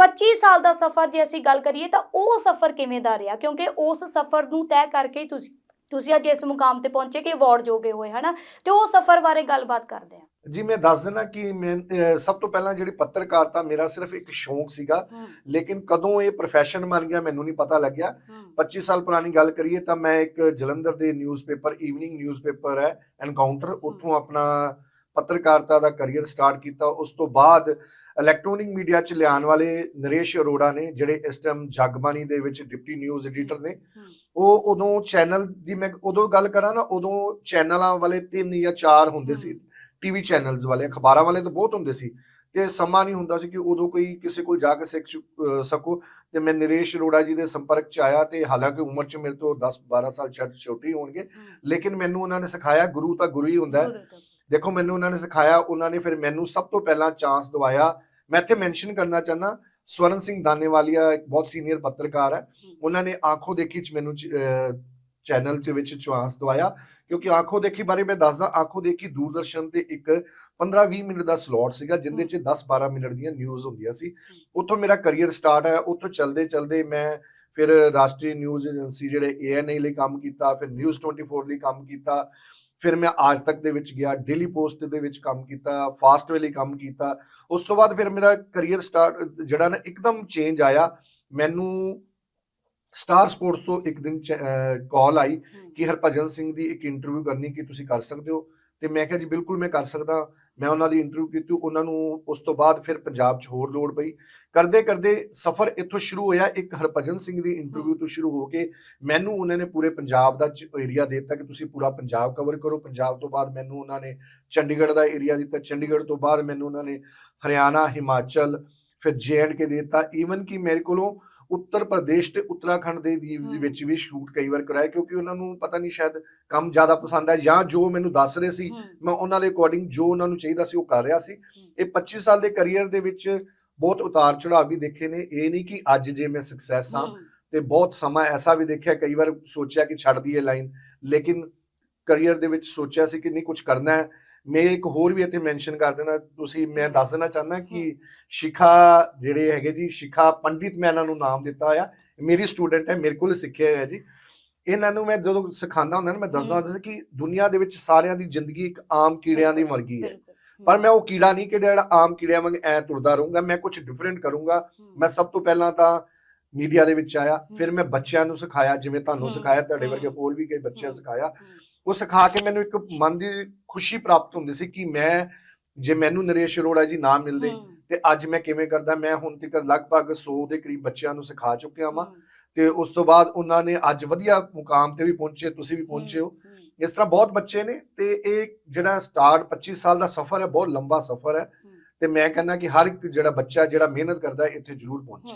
25 ਸਾਲ ਦਾ ਸਫ਼ਰ ਜੇ ਅਸੀਂ ਗੱਲ ਕਰੀਏ ਤਾਂ ਉਹ ਸਫ਼ਰ ਕਿਵੇਂ ਦਾ ਰਿਹਾ? ਕਿਉਂਕਿ ਉਸ ਸਫ਼ਰ ਨੂੰ ਤੈਅ ਕਰਕੇ ਤੁਸੀਂ ਤੁਸੀਂ ਅੱਜ ਇਸ ਮੁਕਾਮ ਤੇ ਪਹੁੰਚੇ ਕਿ ਅਵਾਰਡ ਜੋਗੇ ਹੋਏ ਹਨਾ? ਤੇ ਉਹ ਸਫ਼ਰ ਬਾਰੇ ਗੱਲਬਾਤ ਕਰਦੇ ਆ
ਜੀ ਮੈਂ ਦੱਸ ਦਿੰਦਾ ਕਿ ਮੈਂ ਸਭ ਤੋਂ ਪਹਿਲਾਂ ਜਿਹੜੀ ਪੱਤਰਕਾਰਤਾ ਮੇਰਾ ਸਿਰਫ ਇੱਕ ਸ਼ੌਂਕ ਸੀਗਾ ਲੇਕਿਨ ਕਦੋਂ ਇਹ profession ਬਣ ਗਿਆ ਮੈਨੂੰ ਨਹੀਂ ਪਤਾ ਲੱਗਿਆ। 25 ਸਾਲ ਪੁਰਾਣੀ ਗੱਲ ਕਰੀਏ ਤਾਂ ਮੈਂ ਇੱਕ ਜਲੰਧਰ ਦੇ ਨਿਊਜ਼ਪੇਪਰ ਈਵਨਿੰਗ ਨਿਊਜ਼ਪੇਪਰ ਹੈ ਐਨਕਾਊਂਟਰ ਉੱਥੋਂ ਆਪਣਾ ਪੱਤਰਕਾਰਤਾ ਦਾ ਕੈਰੀਅਰ ਸਟਾਰਟ ਕੀਤਾ। ਉਸ ਤੋਂ ਬਾਅਦ ਇਲੈਕਟ੍ਰੋਨਿਕ ਮੀਡੀਆ ਚ ਲਿਆਉਣ ਵਾਲੇ ਨਰੇਸ਼ ਅਰੋੜਾ ਨੇ ਜਿਹੜੇ ਇਸ ਟਾਈਮ ਜਗਬਾਣੀ ਦੇ ਵਿੱਚ ਡਿਪਟੀ ਨਿਊਜ਼ ਐਡੀਟਰ ਨੇ ਉਹ ਉਦੋਂ ਚੈਨਲ ਦੀ ਮੈਂ ਉਦੋਂ ਗੱਲ ਕਰਾਂ ਨਾ ਉਦੋਂ ਚੈਨਲਾਂ ਵਾਲੇ ਤਿੰਨ ਜਾਂ ਚਾਰ ਹੁੰਦੇ ਸੀ ਟੀਵੀ ਚੈਨਲਸ ਵਾਲੇ ਅਖਬਾਰਾਂ ਵਾਲੇ ਤਾਂ ਬਹੁਤ ਹੁੰਦੇ ਸੀ ਤੇ ਸਮਾਂ ਨਹੀਂ ਹੁੰਦਾ ਸੀ ਕਿ ਉਦੋਂ ਕੋਈ ਕਿਸੇ ਕੋਲ ਜਾ ਕੇ ਸਿੱਖ ਸਕੋ ਤੇ ਮੈਂ ਨਰੇਸ਼ ਅਰੋੜਾ ਜੀ ਦੇ ਸੰਪਰਕ ਚ ਆਇਆ ਤੇ ਹਾਲਾਂਕਿ ਉਮਰ ਚ ਮੇਰੇ ਤੋਂ 10 12 ਸਾਲ ਛੱਡ ਛੋਟੇ ਹੋਣਗੇ ਲੇਕਿਨ ਮੈਨੂੰ ਉਹਨਾਂ ਨੇ ਸਿਖਾਇਆ ਗੁਰੂ ਤਾਂ ਗੁਰੂ ਹੀ ਹੁੰਦਾ ਦੇਖੋ ਮੈਨੂੰ ਉਹਨਾਂ ਨੇ ਸਿਖਾਇਆ ਉਹਨਾਂ ਨੇ ਫਿਰ ਮੈਨੂੰ ਸਭ ਤੋਂ ਪਹਿਲਾਂ ਚਾਂਸ ਦਵਾਇਆ ਮੈਂ ਇੱਥੇ ਮੈਂਸ਼ਨ ਕਰਨਾ ਚਾਹੁੰਦਾ ਸਵਰਨ ਸਿੰਘ ਦਾਨੇਵਾਲੀਆ ਇੱਕ ਬਹੁਤ ਸੀਨੀਅਰ ਪੱਤਰਕਾਰ ਹੈ। ਉਹਨਾਂ ਨੇ ਆਂਖੋਂ ਦੇਖੀ ਚ ਮੈਨੂੰ ਚੈਨਲ ਚ ਵਿੱਚ ਚਾਂਸ ਦਵਾਇਆ ਕਿਉਂਕਿ ਆਂਖੋਂ ਦੇਖੀ ਬਾਰੇ ਮੈਂ ਦੱਸਦਾ ਆਂਖੋਂ ਦੇਖੀ ਦੂਰਦਰਸ਼ਨ ਤੇ ਇੱਕ 15-20 ਮਿੰਟ ਦਾ ਸਲੋਟ ਸੀਗਾ ਜਿੰਦੇ ਚ 10-12 ਮਿੰਟ ਦੀਆਂ ਨਿਊਜ਼ ਹੁੰਦੀਆਂ ਸੀ। ਉੱਥੋਂ ਮੇਰਾ ਕੈਰੀਅਰ ਸਟਾਰਟ ਹੋਇਆ ਉੱਥੋਂ ਚਲਦੇ ਚਲਦੇ ਮੈਂ ਫਿਰ ਰਾਸ਼ਟਰੀ ਨਿਊਜ਼ ਏਜੰਸੀ ਜਿਹੜੇ ਏਐਨਏ ਲਈ ਕੰਮ ਕੀਤਾ ਫਿਰ ਨਿਊਜ਼ 24 ਲਈ ਕੰਮ ਕੀਤਾ ਫਿਰ ਮੈਂ ਆਜ ਤੱਕ ਦੇ ਵਿੱਚ ਗਿਆ ਡੇਲੀ ਪੋਸਟ ਦੇ ਵਿੱਚ ਕੰਮ ਕੀਤਾ ਫਾਸਟ ਵੇ ਲਈ ਕੰਮ ਕੀਤਾ। ਉਸ ਤੋਂ ਬਾਅਦ ਫਿਰ ਮੇਰਾ ਕੈਰੀਅਰ ਸਟਾਰਟ ਜਿਹੜਾ ਨਾ ਇੱਕਦਮ ਚੇਂਜ ਆਇਆ ਮੈਨੂੰ ਸਟਾਰ ਸਪੋਰਟਸ ਤੋਂ ਇੱਕ ਦਿਨ ਕਾਲ ਆਈ ਕਿ ਹਰਭਜਨ ਸਿੰਘ ਦੀ ਇੱਕ ਇੰਟਰਵਿਊ ਕਰਨੀ ਕਿ ਤੁਸੀਂ ਕਰ ਸਕਦੇ ਹੋ? ਤੇ ਮੈਂ ਕਿਹਾ ਜੀ ਬਿਲਕੁਲ ਮੈਂ ਕਰ ਸਕਦਾ। ਮੈਂ ਉਹਨਾਂ ਦੀ ਇੰਟਰਵਿਊ ਕੀਤੀ ਉਹਨਾਂ ਨੂੰ ਉਸ ਤੋਂ ਬਾਅਦ ਫਿਰ ਪੰਜਾਬ 'ਚ ਹੋਰ ਲੋੜ ਪਈ। ਕਰਦੇ ਕਰਦੇ ਸਫ਼ਰ ਇੱਥੋਂ ਸ਼ੁਰੂ ਹੋਇਆ ਇੱਕ ਹਰਭਜਨ ਸਿੰਘ ਦੀ ਇੰਟਰਵਿਊ ਤੋਂ ਸ਼ੁਰੂ ਹੋ ਕੇ ਮੈਨੂੰ ਉਹਨਾਂ ਨੇ ਪੂਰੇ ਪੰਜਾਬ ਦਾ ਏਰੀਆ ਦੇ ਦਿੱਤਾ ਕਿ ਤੁਸੀਂ ਪੂਰਾ ਪੰਜਾਬ ਕਵਰ ਕਰੋ। ਪੰਜਾਬ ਤੋਂ ਬਾਅਦ ਮੈਨੂੰ ਉਹਨਾਂ ਨੇ ਚੰਡੀਗੜ੍ਹ ਦਾ ਏਰੀਆ ਦਿੱਤਾ। ਚੰਡੀਗੜ੍ਹ ਤੋਂ ਬਾਅਦ ਮੈਨੂੰ ਉਹਨਾਂ ਨੇ ਹਰਿਆਣਾ ਹਿਮਾਚਲ ਫਿਰ ਕੇ ਦੇ ਦਿੱਤਾ। ਈਵਨ ਕਿ ਮੇਰੇ ਕੋਲੋਂ ਉੱਤਰ ਪ੍ਰਦੇਸ਼ ਤੇ ਉੱਤਰਾਖੰਡ ਦੇ। ਵਿੱਚ ਵੀ ਸ਼ੂਟ ਕਈ ਵਾਰ ਕਰਾਇਆ ਕਿਉਂਕਿ ਉਹਨਾਂ ਨੂੰ ਪਤਾ ਨਹੀਂ ਸ਼ਾਇਦ ਕੰਮ ਜ਼ਿਆਦਾ ਪਸੰਦ ਹੈ ਜਾਂ ਜੋ ਮੈਨੂੰ ਦੱਸ ਰਹੇ ਸੀ ਮੈਂ ਉਹਨਾਂ ਦੇ ਅਕੋਰਡਿੰਗ ਜੋ ਉਹਨਾਂ ਨੂੰ ਚਾਹੀਦਾ ਸੀ ਉਹ ਕਰ ਰਿਹਾ ਸੀ। ਇਹ 25 ਸਾਲ ਦੇ ਕੈਰੀਅਰ ਦੇ ਵਿੱਚ ਬਹੁਤ ਉਤਾਰ ਚੜਾਅ ਵੀ ਦੇਖੇ ਨੇ। ਇਹ ਨਹੀਂ ਕਿ ਅੱਜ ਜੇ ਮੈਂ ਸਕਸੈਸ ਹਾਂ ਤੇ ਬਹੁਤ ਸਮਾਂ ਐਸਾ ਵੀ ਦੇਖਿਆ ਕਈ ਵਾਰ ਸੋਚਿਆ ਕਿ ਛੱਡ ਦਈਏ ਲਾਈਨ ਲੇਕਿਨ ਕੈਰੀਅਰ ਦੇ ਵਿੱਚ ਸੋਚਿਆ ਸੀ ਕਿ ਨਹੀਂ ਕੁਝ ਕਰਨਾ ਹੈ। ਮੈਂ ਇੱਕ ਹੋਰ ਵੀ ਇੱਥੇ ਮੈਂਸ਼ਨ ਕਰ ਦੇਣਾ ਤੁਸੀਂ ਮੈਂ ਦੱਸ ਦੇਣਾ ਚਾਹੁੰਦਾ ਕਿ ਸ਼ਿਖਾ ਜਿਹੜੇ ਹੈਗੇ ਜੀ ਸ਼ਿਖਾ ਪੰਡਿਤ ਮੈਂ ਇਹਨਾਂ ਨੂੰ ਨਾਮ ਦਿੱਤਾ ਹੋਇਆ ਮੇਰੀ ਸਟੂਡੈਂਟ ਹੈ ਮੇਰੇ ਕੋਲ ਸਿੱਖਿਆ ਹੋਇਆ ਜੀ। ਇਹਨਾਂ ਨੂੰ ਮੈਂ ਜਦੋਂ ਸਿਖਾਉਂਦਾ ਹੁੰਦਾ ਨਾ ਮੈਂ ਦੱਸਦਾ ਹੁੰਦਾ ਸੀ ਕਿ ਦੁਨੀਆ ਦੇ ਵਿੱਚ ਸਾਰਿਆਂ ਦੀ ਜ਼ਿੰਦਗੀ ਇੱਕ ਆਮ ਕੀੜਿਆਂ ਦੀ ਵਰਗੀ ਹੈ। ਪਰ ਮੈਂ ਉਹ ਕੀੜਾ ਨਹੀਂ ਕਿ ਜਿਹੜਾ ਆਮ ਕੀੜਿਆਂ ਵਾਂਗ ਐ ਤੁਰਦਾ ਰਹੂੰਗਾ ਮੈਂ ਕੁਝ ਡਿਫਰੈਂਟ ਕਰੂੰਗਾ। ਮੈਂ ਸਭ ਤੋਂ ਪਹਿਲਾਂ ਤਾਂ ਮੀਡੀਆ ਦੇ ਵਿੱਚ ਆਇਆ ਫਿਰ ਮੈਂ ਬੱਚਿਆਂ ਨੂੰ ਸਿਖਾਇਆ ਜਿਵੇਂ ਤੁਹਾਨੂੰ ਸਿਖਾਇਆ ਤੁਹਾਡੇ ਵਰਗੇ ਹੋਰ ਵੀ ਕਈ ਬੱਚਿਆਂ ਸਿਖਾਇਆ। ਉਹ ਸਿਖਾ ਕੇ ਮੈਨੂੰ ਇੱਕ ਮਨ ਦੀ ਖੁਸ਼ੀ ਪ੍ਰਾਪਤ ਹੁੰਦੀ ਸੀ ਕਿ ਮੈਂ ਜੇ ਮੈਨੂੰ ਨਰੇਸ਼ ਅਰੋੜਾ ਜੀ ਨਾ ਮਿਲਦੇ ਤੇ ਅੱਜ ਮੈਂ ਕਿਵੇਂ ਕਰਦਾ ਮੈਂ ਹੁਣ ਤੱਕ ਲਗਭਗ 100 ਦੇ ਕਰੀਬ ਬੱਚਿਆਂ ਨੂੰ ਸਿਖਾ ਚੁੱਕਿਆ ਵਾਂ। ਤੇ ਉਸ ਤੋਂ ਬਾਅਦ ਉਹਨਾਂ ਨੇ ਅੱਜ ਵਧੀਆ ਮੁਕਾਮ ਤੇ ਵੀ ਪਹੁੰਚੇ ਤੁਸੀਂ ਵੀ ਪਹੁੰਚੇ ਹੋ। ਇਸ ਤਰ੍ਹਾਂ ਬਹੁਤ ਬੱਚੇ ਨੇ ਤੇ ਇਹ ਜਿਹੜਾ ਸਟਾਰਟ 25 ਸਾਲ ਦਾ ਸਫ਼ਰ ਹੈ ਬਹੁਤ ਲੰਬਾ ਸਫ਼ਰ ਹੈ। ਤੇ ਮੈਂ ਕਹਿੰਦਾ ਕਿ ਹਰ ਇੱਕ ਜਿਹੜਾ ਬੱਚਾ ਜਿਹੜਾ ਮਿਹਨਤ ਕਰਦਾ ਹੈ ਇੱਥੇ ਜ਼ਰੂਰ ਪਹੁੰਚੇ।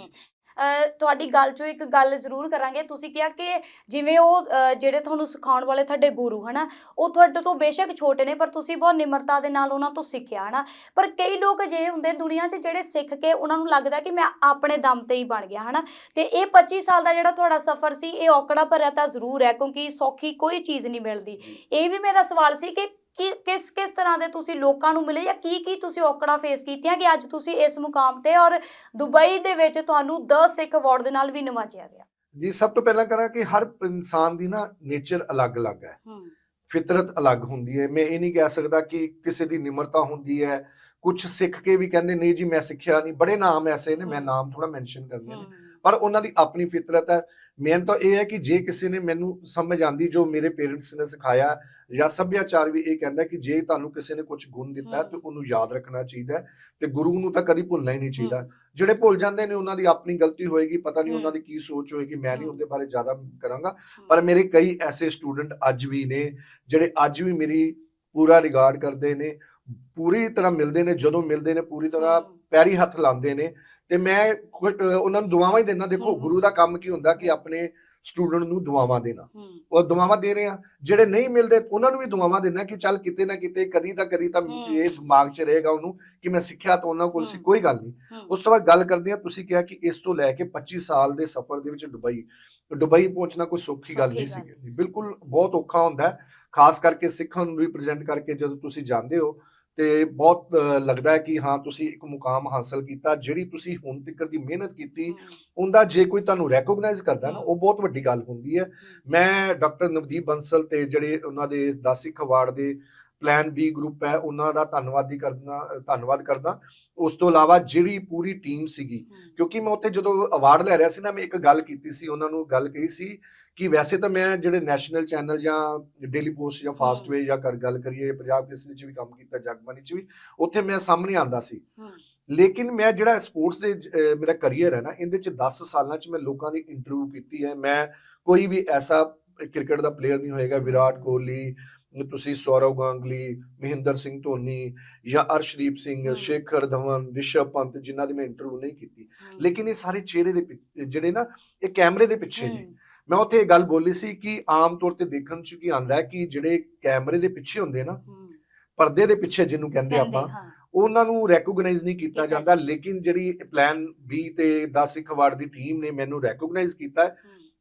ਤੁਹਾਡੀ ਗੱਲ ਚੋਂ ਇੱਕ ਗੱਲ ਜ਼ਰੂਰ ਕਰਾਂਗੇ। ਤੁਸੀਂ ਕਿਹਾ ਕਿ ਜਿਵੇਂ ਉਹ ਜਿਹੜੇ ਤੁਹਾਨੂੰ ਸਿਖਾਉਣ ਵਾਲੇ ਤੁਹਾਡੇ ਗੁਰੂ, ਹਨਾ, ਉਹ ਤੁਹਾਡੇ ਤੋਂ ਬੇਸ਼ੱਕ ਛੋਟੇ ਨੇ, ਪਰ ਤੁਸੀਂ ਬਹੁਤ ਨਿਮਰਤਾ ਦੇ ਨਾਲ ਉਹਨਾਂ ਤੋਂ ਸਿੱਖਿਆ, ਹਨਾ। ਪਰ ਕਈ ਲੋਕ ਅਜਿਹੇ ਹੁੰਦੇ ਦੁਨੀਆ 'ਚ ਜਿਹੜੇ ਸਿੱਖ ਕੇ ਉਹਨਾਂ ਨੂੰ ਲੱਗਦਾ ਕਿ ਮੈਂ ਆਪਣੇ ਦਮ ਤੇ ਹੀ ਬਣ ਗਿਆ, ਹਨਾ। ਤੇ ਇਹ 25 ਸਾਲ ਦਾ ਜਿਹੜਾ ਤੁਹਾਡਾ ਸਫ਼ਰ ਸੀ, ਇਹ ਔਕੜਾ ਭਰਿਆ ਤਾਂ ਜ਼ਰੂਰ ਹੈ, ਕਿਉਂਕਿ ਸੌਖੀ ਕੋਈ ਚੀਜ਼ ਨਹੀਂ ਮਿਲਦੀ। ਇਹ ਵੀ ਮੇਰਾ ਸਵਾਲ ਸੀ ਕਿ ਕਿ ਕਿਸ ਕਿਸ ਤਰ੍ਹਾਂ ਦੇ ਤੁਸੀਂ ਲੋਕਾਂ ਨੂੰ ਮਿਲੇ ਜਾਂ ਕੀ ਕੀ ਤੁਸੀਂ ਔਕੜਾਂ ਫੇਸ ਕੀਤੀਆਂ ਕਿ ਅੱਜ ਤੁਸੀਂ ਇਸ ਮੁਕਾਮ ਤੇ ਔਰ ਦੁਬਈ ਦੇ ਵਿੱਚ ਤੁਹਾਨੂੰ 10 ਸਿੱਖ ਅਵਾਰਡ ਦੇ ਨਾਲ ਵੀ ਨਵਾਜਿਆ ਗਿਆ?
ਜੀ ਸਭ ਤੋਂ ਪਹਿਲਾਂ ਕਰਾਂ ਕਿ ਹਰ ਇਨਸਾਨ ਦੀ ਨਾ ਨੇਚਰ ਅਲੱਗ-ਅਲੱਗ ਹੈ। ਫਿਤਰਤ ਅਲੱਗ ਹੁੰਦੀ ਹੈ। ਮੈਂ ਇਹ ਨਹੀਂ ਕਹਿ ਸਕਦਾ ਕਿ ਕਿਸੇ ਦੀ ਨਿਮਰਤਾ ਹੁੰਦੀ ਹੈ। ਕੁਝ ਸਿੱਖ ਕੇ ਵੀ ਕਹਿੰਦੇ ਨਹੀਂ ਜੀ ਮੈਂ ਸਿੱਖਿਆ ਨਹੀਂ। ਬੜੇ ਨਾਮ ਐਸੇ ਨੇ ਮੈਂ। ਨਾਮ ਥੋੜਾ ਮੈਂਸ਼ਨ ਕਰਨੇ ਨੇ। ਪਰ ਉਹਨਾਂ ਦੀ ਆਪਣੀ ਫਿਤਰਤ ਹੈ। ਮੇਨ ਤਾਂ ਇਹ ਹੈ ਕਿ ਜੇ ਕਿਸੇ ਨੇ ਮੈਨੂੰ ਸਮਝ ਆਂਦੀ ਜੋ ਮੇਰੇ ਪੇਰੈਂਟਸ ਨੇ ਸਿਖਾਇਆ ਜਾਂ ਸੱਭਿਆਚਾਰ ਵੀ ਇਹ ਕਹਿੰਦਾ ਕਿ ਜੇ ਤੁਹਾਨੂੰ ਕਿਸੇ ਨੇ ਕੁਝ ਗੁਣ ਦਿੱਤਾ। ਤੇ ਉਹਨੂੰ ਯਾਦ ਰੱਖਣਾ ਚਾਹੀਦਾ ਤੇ ਗੁਰੂ ਨੂੰ ਤਾਂ ਕਦੀ ਭੁੱਲਣਾ ਹੀ ਨਹੀਂ ਚਾਹੀਦਾ ਜਿਹੜੇ ਭੁੱਲ ਜਾਂਦੇ ਨੇ ਉਹਨਾਂ ਦੀ ਆਪਣੀ ਗਲਤੀ ਹੋਏਗੀ ਪਤਾ ਨਹੀਂ। ਉਹਨਾਂ ਦੀ ਕੀ ਸੋਚ ਹੋਏਗੀ ਮੈਂ ਨਹੀਂ। ਉਹਦੇ ਬਾਰੇ ਜ਼ਿਆਦਾ ਕਰਾਂਗਾ ਪਰ ਮੇਰੇ ਕਈ ਐਸੇ ਸਟੂਡੈਂਟ ਅੱਜ ਵੀ ਨੇ ਜਿਹੜੇ ਅੱਜ ਵੀ ਮੇਰੀ ਪੂਰਾ ਰਿਗਾਰਡ ਕਰਦੇ ਨੇ ਪੂਰੀ ਤਰ੍ਹਾਂ ਮਿਲਦੇ ਨੇ ਜਦੋਂ ਮਿਲਦੇ ਨੇ ਪੂਰੀ ਤਰ੍ਹਾਂ ਪੈਰੀ ਹੱਥ ਲਾਉਂਦੇ ਨੇ ਤੇ ਮੈਂ ਉਹਨਾਂ ਨੂੰ ਦੁਆਵਾਂ ਹੀ ਦੇਣਾ ਦੇਖੋ।
ਗੁਰੂ
ਦਾ ਕੰਮ ਕੀ ਹੁੰਦਾ ਕਿ ਆਪਣੇ ਸਟੂਡੈਂਟ ਨੂੰ ਦੁਆਵਾਂ ਦੇਣਾ। ਉਹ ਦੁਆਵਾਂ ਦੇ ਰਹੇ ਆ। ਜਿਹੜੇ ਨਹੀਂ ਮਿਲਦੇ ਉਹਨਾਂ ਨੂੰ ਵੀ ਦੁਆਵਾਂ ਦੇਣਾ ਕਿ ਚੱਲ ਕਿਤੇ ਨਾ ਕਿਤੇ ਕਦੀ ਤਾਂ ਕਦੀ ਤਾਂ। ਇਹ ਦਿਮਾਗ 'ਚ ਰਹੇਗਾ ਉਹਨੂੰ ਕਿ ਮੈਂ ਸਿੱਖਿਆ ਤਾਂ ਉਹਨਾਂ ਕੋਲ ਸੀ। ਕੋਈ ਗੱਲ ਨਹੀਂ। ਉਸ ਤੋਂ ਬਾਅਦ ਗੱਲ ਕਰਦੇ ਆ ਤੁਸੀਂ ਕਿਹਾ ਕਿ ਇਸ ਤੋਂ ਲੈ ਕੇ 25 ਸਾਲ ਦੇ ਸਫ਼ਰ ਦੇ ਵਿੱਚ ਦੁਬਈ। ਦੁਬਈ ਪਹੁੰਚਣਾ ਕੋਈ ਸੌਖੀ ਗੱਲ ਨਹੀਂ ਸੀ। ਬਿਲਕੁਲ ਬਹੁਤ ਔਖਾ ਹੁੰਦਾ। ਖਾਸ ਕਰਕੇ ਸਿੱਖਾਂ ਨੂੰ ਰਿਪਰੈਜ਼ੈਂਟ ਕਰਕੇ ਜਦੋਂ ਤੁਸੀਂ ਜਾਂਦੇ ਹੋ ਤੇ ਬਹੁਤ ਲੱਗਦਾ ਹੈ ਕਿ ਹਾਂ ਤੁਸੀਂ ਇੱਕ ਮੁਕਾਮ ਹਾਸਲ ਕੀਤਾ ਜਿਹੜੀ ਤੁਸੀਂ ਹੁਣ ਤੱਕ ਦੀ ਮਿਹਨਤ ਕੀਤੀ। ਉਹਦਾ ਜੇ ਕੋਈ ਤੁਹਾਨੂੰ ਰੈਕੋਗਨਾਈਜ਼ ਕਰਦਾ ਨਾ ਉਹ ਬਹੁਤ ਵੱਡੀ ਗੱਲ ਹੁੰਦੀ ਹੈ। ਮੈਂ ਡਾਕਟਰ ਨਵਦੀਪ ਬੰਸਲ ਤੇ ਜਿਹੜੇ ਉਹਨਾਂ ਦੇ ਦਾਸਿਕ ਅਵਾਰਡ ਦੇ ਪਲਾਨ ਬੀ ਗਰੁੱਪ ਹੈ ਉਹਨਾਂ ਦਾ ਧੰਨਵਾਦੀ ਕਰਨਾ ਧੰਨਵਾਦ ਕਰਦਾ। ਉਸ ਤੋਂ ਇਲਾਵਾ ਜਿਹੜੀ ਪੂਰੀ ਟੀਮ ਸੀਗੀ ਕਿਉਂਕਿ ਮੈਂ ਉੱਥੇ ਜਦੋਂ ਅਵਾਰਡ ਲੈ ਰਿਹਾ ਸੀ ਨਾ ਮੈਂ ਇੱਕ ਗੱਲ ਕੀਤੀ ਸੀ ਉਹਨਾਂ ਨੂੰ ਗੱਲ ਕਹੀ ਸੀ ਕਿ ਵੈਸੇ ਤਾਂ ਮੈਂ ਜਿਹੜੇ ਨੈਸ਼ਨਲ ਚੈਨਲ ਜਾਂ ਡੇਲੀ ਪੋਸਟ ਜਾਂ ਫਾਸਟਵੇ ਜਾਂ ਕਰ ਗੱਲ ਕਰੀਏ ਪੰਜਾਬ ਕੇਸਰੀ ਚ ਵੀ ਕੰਮ ਕੀਤਾ ਜਗਬਾਨੀ ਚ ਵੀ ਉੱਥੇ ਮੈਂ ਸਾਹਮਣੇ ਆਂਦਾ ਸੀ। ਲੇਕਿਨ ਮੈਂ ਜਿਹੜਾ ਸਪੋਰਟਸ ਦੇ ਮੇਰਾ ਕੈਰੀਅਰ ਹੈ ਨਾ ਇਹਦੇ ਚ 10 ਸਾਲਾਂ ਚ ਮੈਂ ਲੋਕਾਂ ਦੀ ਇੰਟਰਵਿਊ ਕੀਤੀ ਹੈ। ਮੈਂ ਕੋਈ ਵੀ ਐਸਾ ਕ੍ਰਿਕਟ ਦਾ ਪਲੇਅਰ ਨਹੀਂ ਹੋਏਗਾ ਵਿਰਾਟ ਕੋਹਲੀ ਤੁਸੀਂ ਸੌਰਵ ਗਾਂਗਲੀ ਮਹਿੰਦਰ ਸਿੰਘ ਧੋਨੀ ਜਾਂ ਅਰਸ਼ਦੀਪ ਸਿੰਘ। ਸ਼ੇਖਰ ਧਵਨ ਰਿਸ਼ਭ ਪੰਤ ਜਿਨ੍ਹਾਂ ਦੀ ਮੈਂ ਇੰਟਰਵਿਊ ਨਹੀਂ ਕੀਤੀ ਲੇਕਿਨ ਇਹ ਸਾਰੇ ਚਿਹਰੇ ਦੇ ਜਿਹੜੇ ਨਾ ਇਹ ਕੈਮਰੇ ਦੇ ਪਿੱਛੇ ਨੇ। ਮੈਂ ਉੱਥੇ ਇਹ ਗੱਲ ਬੋਲੀ ਸੀ ਕਿ ਆਮ ਤੌਰ ਤੇ ਦੇਖਣ ਚ ਕੀ ਆਂਦਾ ਹੈ ਕਿ ਜਿਹੜੇ ਕੈਮਰੇ ਦੇ ਪਿੱਛੇ ਹੁੰਦੇ ਨਾ ਪਰਦੇ ਦੇ ਪਿੱਛੇ ਜਿਹਨੂੰ ਕਹਿੰਦੇ ਆਪਾਂ ਉਹਨਾਂ ਨੂੰ ਰੈਕੋਗਨਾਈਜ਼ ਨਹੀਂ ਕੀਤਾ ਜਾਂਦਾ ਲੇਕਿਨ ਜਿਹੜੀ ਪਲਾਨ ਬੀ ਤੇ 10 ਸਿੱਖ ਅਵਾਰਡ ਦੀ ਟੀਮ ਨੇ ਮੈਨੂੰ ਰੈਕੋਗਨਾਈਜ਼ ਕੀਤਾ।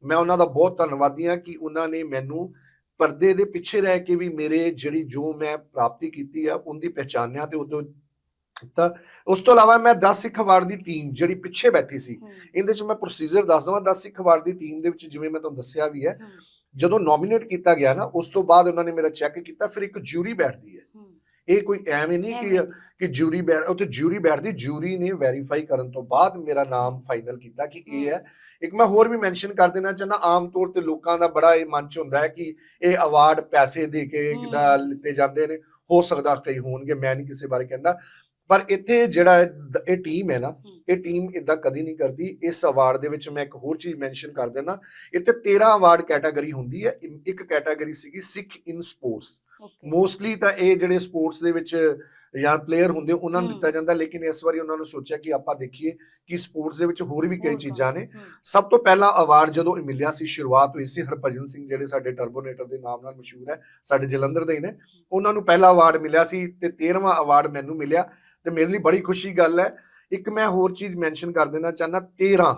ਮੈਂ ਉਹਨਾਂ ਦਾ ਬਹੁਤ ਧੰਨਵਾਦੀ ਹਾਂ ਕਿ ਉਹਨਾਂ ਨੇ ਮੈਨੂੰ ਪਰਦੇ ਦੇ ਪਿੱਛੇ ਰਹਿ ਕੇ ਵੀ ਮੇਰੇ ਜਿਹੜੀ ਜੋ ਮੈਂ ਪ੍ਰਾਪਤੀ ਕੀਤੀ ਆ ਉਹਦੀ ਪਹਿਚਾਨਿਆ ਤੇ ਉਦੋਂ ਤਾਂ ਉਸ ਤੋਂ ਇਲਾਵਾ ਮੈਂ 10 ਸਿੱਖ ਅਵਾਰਡ ਦੀ ਟੀਮ ਜਿਹੜੀ ਪਿੱਛੇ ਬੈਠੀ ਸੀ ਇਹਦੇ ਚ ਮੈਂ ਪ੍ਰੋਸੀਜਰ ਦੱਸ ਦਵਾਂ 10 ਸਿੱਖ ਅਵਾਰਡ ਦੀ ਟੀਮ ਦੇ ਵਿੱਚ ਜਿਵੇਂ ਮੈਂ ਤੁਹਾਨੂੰ ਦੱਸਿਆ ਵੀ ਹੈ ਜਦੋਂ ਨੋਮੀਨੇਟ ਕੀਤਾ ਗਿਆ ਨਾ ਉਸ ਤੋਂ ਬਾਅਦ ਉਹਨਾਂ ਨੇ ਮੇਰਾ ਚੈੱਕ ਕੀਤਾ ਫਿਰ ਇੱਕ ਜੂਰੀ ਬੈਠਦੀ ਹੈ। ਇਹ ਕੋਈ ਐਵੇਂ ਨਹੀਂ ਕਿ ਕਿ ਜੂਰੀ ਬੈਠ ਉੱਥੇ ਜੂਰੀ ਬੈਠਦੀ ਜੂਰੀ ਨੇ ਵੈਰੀਫਾਈ ਕਰਨ ਤੋਂ ਬਾਅਦ ਮੇਰਾ ਨਾਮ ਫਾਈਨਲ ਕੀਤਾ ਕਿ ਇਹ ਹੈ। ਇੱਕ ਮੈਂ ਹੋਰ ਵੀ ਮੈਂਸ਼ਨ ਕਰ ਦੇਣਾ ਚਾਹੁੰਦਾ ਆਮ ਤੌਰ ਤੇ ਲੋਕਾਂ ਦਾ ਬੜਾ ਇਹ ਮਨ ਚ ਹੁੰਦਾ ਹੈ ਕਿ ਇਹ ਅਵਾਰਡ ਪੈਸੇ ਦੇ ਕੇ। ਕਿਦਾ ਲਿੱਤੇ ਜਾਂਦੇ ਨੇ ਹੋ ਸਕਦਾ ਕਈ ਹੋਣਗੇ ਮੈਂ ਨਹੀਂ ਕਿਸੇ ਬਾਰੇ ਕਹਿੰਦਾ। ਪਰ ਇੱਥੇ ਜਿਹੜਾ ਇਹ ਟੀਮ ਹੈ ਨਾ ਇਹ ਟੀਮ ਇਦਾਂ ਕਦੀ ਨਹੀਂ ਕਰਦੀ। ਇਸ ਅਵਾਰਡ ਦੇ ਵਿੱਚ ਮੈਂ ਇੱਕ ਹੋਰ ਚੀਜ਼ ਮੈਂਸ਼ਨ ਕਰ ਦੇਣਾ ਇੱਥੇ 13 ਅਵਾਰਡ ਕੈਟਾਗਰੀ ਹੁੰਦੀ ਹੈ। ਇੱਕ ਕੈਟਾਗਰੀ ਸੀਗੀ ਸਿੱਖ ਇਨ ਸਪੋਰਟਸ ਮੋਸਟਲੀ ਤਾਂ ਇਹ ਜਿਹੜੇ ਸਪੋਰਟਸ ਦੇ ਵਿੱਚ ਜਾਂ ਪਲੇਅਰ ਹੁੰਦੇ ਉਹਨਾਂ ਨੂੰ। ਦਿੱਤਾ ਜਾਂਦਾ ਲੇਕਿਨ ਇਸ ਵਾਰੀ ਉਹਨਾਂ ਨੂੰ ਸੋਚਿਆ ਕਿ ਆਪਾਂ ਦੇਖੀਏ ਕਿ ਸਪੋਰਟਸ ਦੇ ਵਿੱਚ ਹੋਰ ਵੀ ਕਈ ਚੀਜ਼ਾਂ ਨੇ। ਸਭ ਤੋਂ ਪਹਿਲਾ ਅਵਾਰਡ ਜਦੋਂ ਇਹ ਮਿਲਿਆ ਸੀ ਸ਼ੁਰੂਆਤ ਹੋਈ ਸੀ ਹਰਭਜਨ ਸਿੰਘ ਜਿਹੜੇ ਸਾਡੇ ਟਰਬੋਨੇਟਰ ਦੇ ਨਾਮ ਨਾਲ ਮਸ਼ਹੂਰ ਹੈ ਸਾਡੇ ਜਲੰਧਰ ਦੇ ਹੀ ਨੇ। ਉਹਨਾਂ ਨੂੰ ਪਹਿਲਾ ਅਵਾਰਡ ਮਿਲਿਆ ਸੀ ਤੇ 13ਵਾਂ ਅਵਾਰਡ ਮੈਨੂੰ ਮਿਲਿਆ ਤੇ ਮੇਰੇ ਲਈ ਬੜੀ ਖੁਸ਼ੀ ਗੱਲ ਹੈ। ਇੱਕ ਮੈਂ ਹੋਰ ਚੀਜ਼ ਮੈਂਸ਼ਨ ਕਰ ਦੇਣਾ ਚਾਹਨਾ 13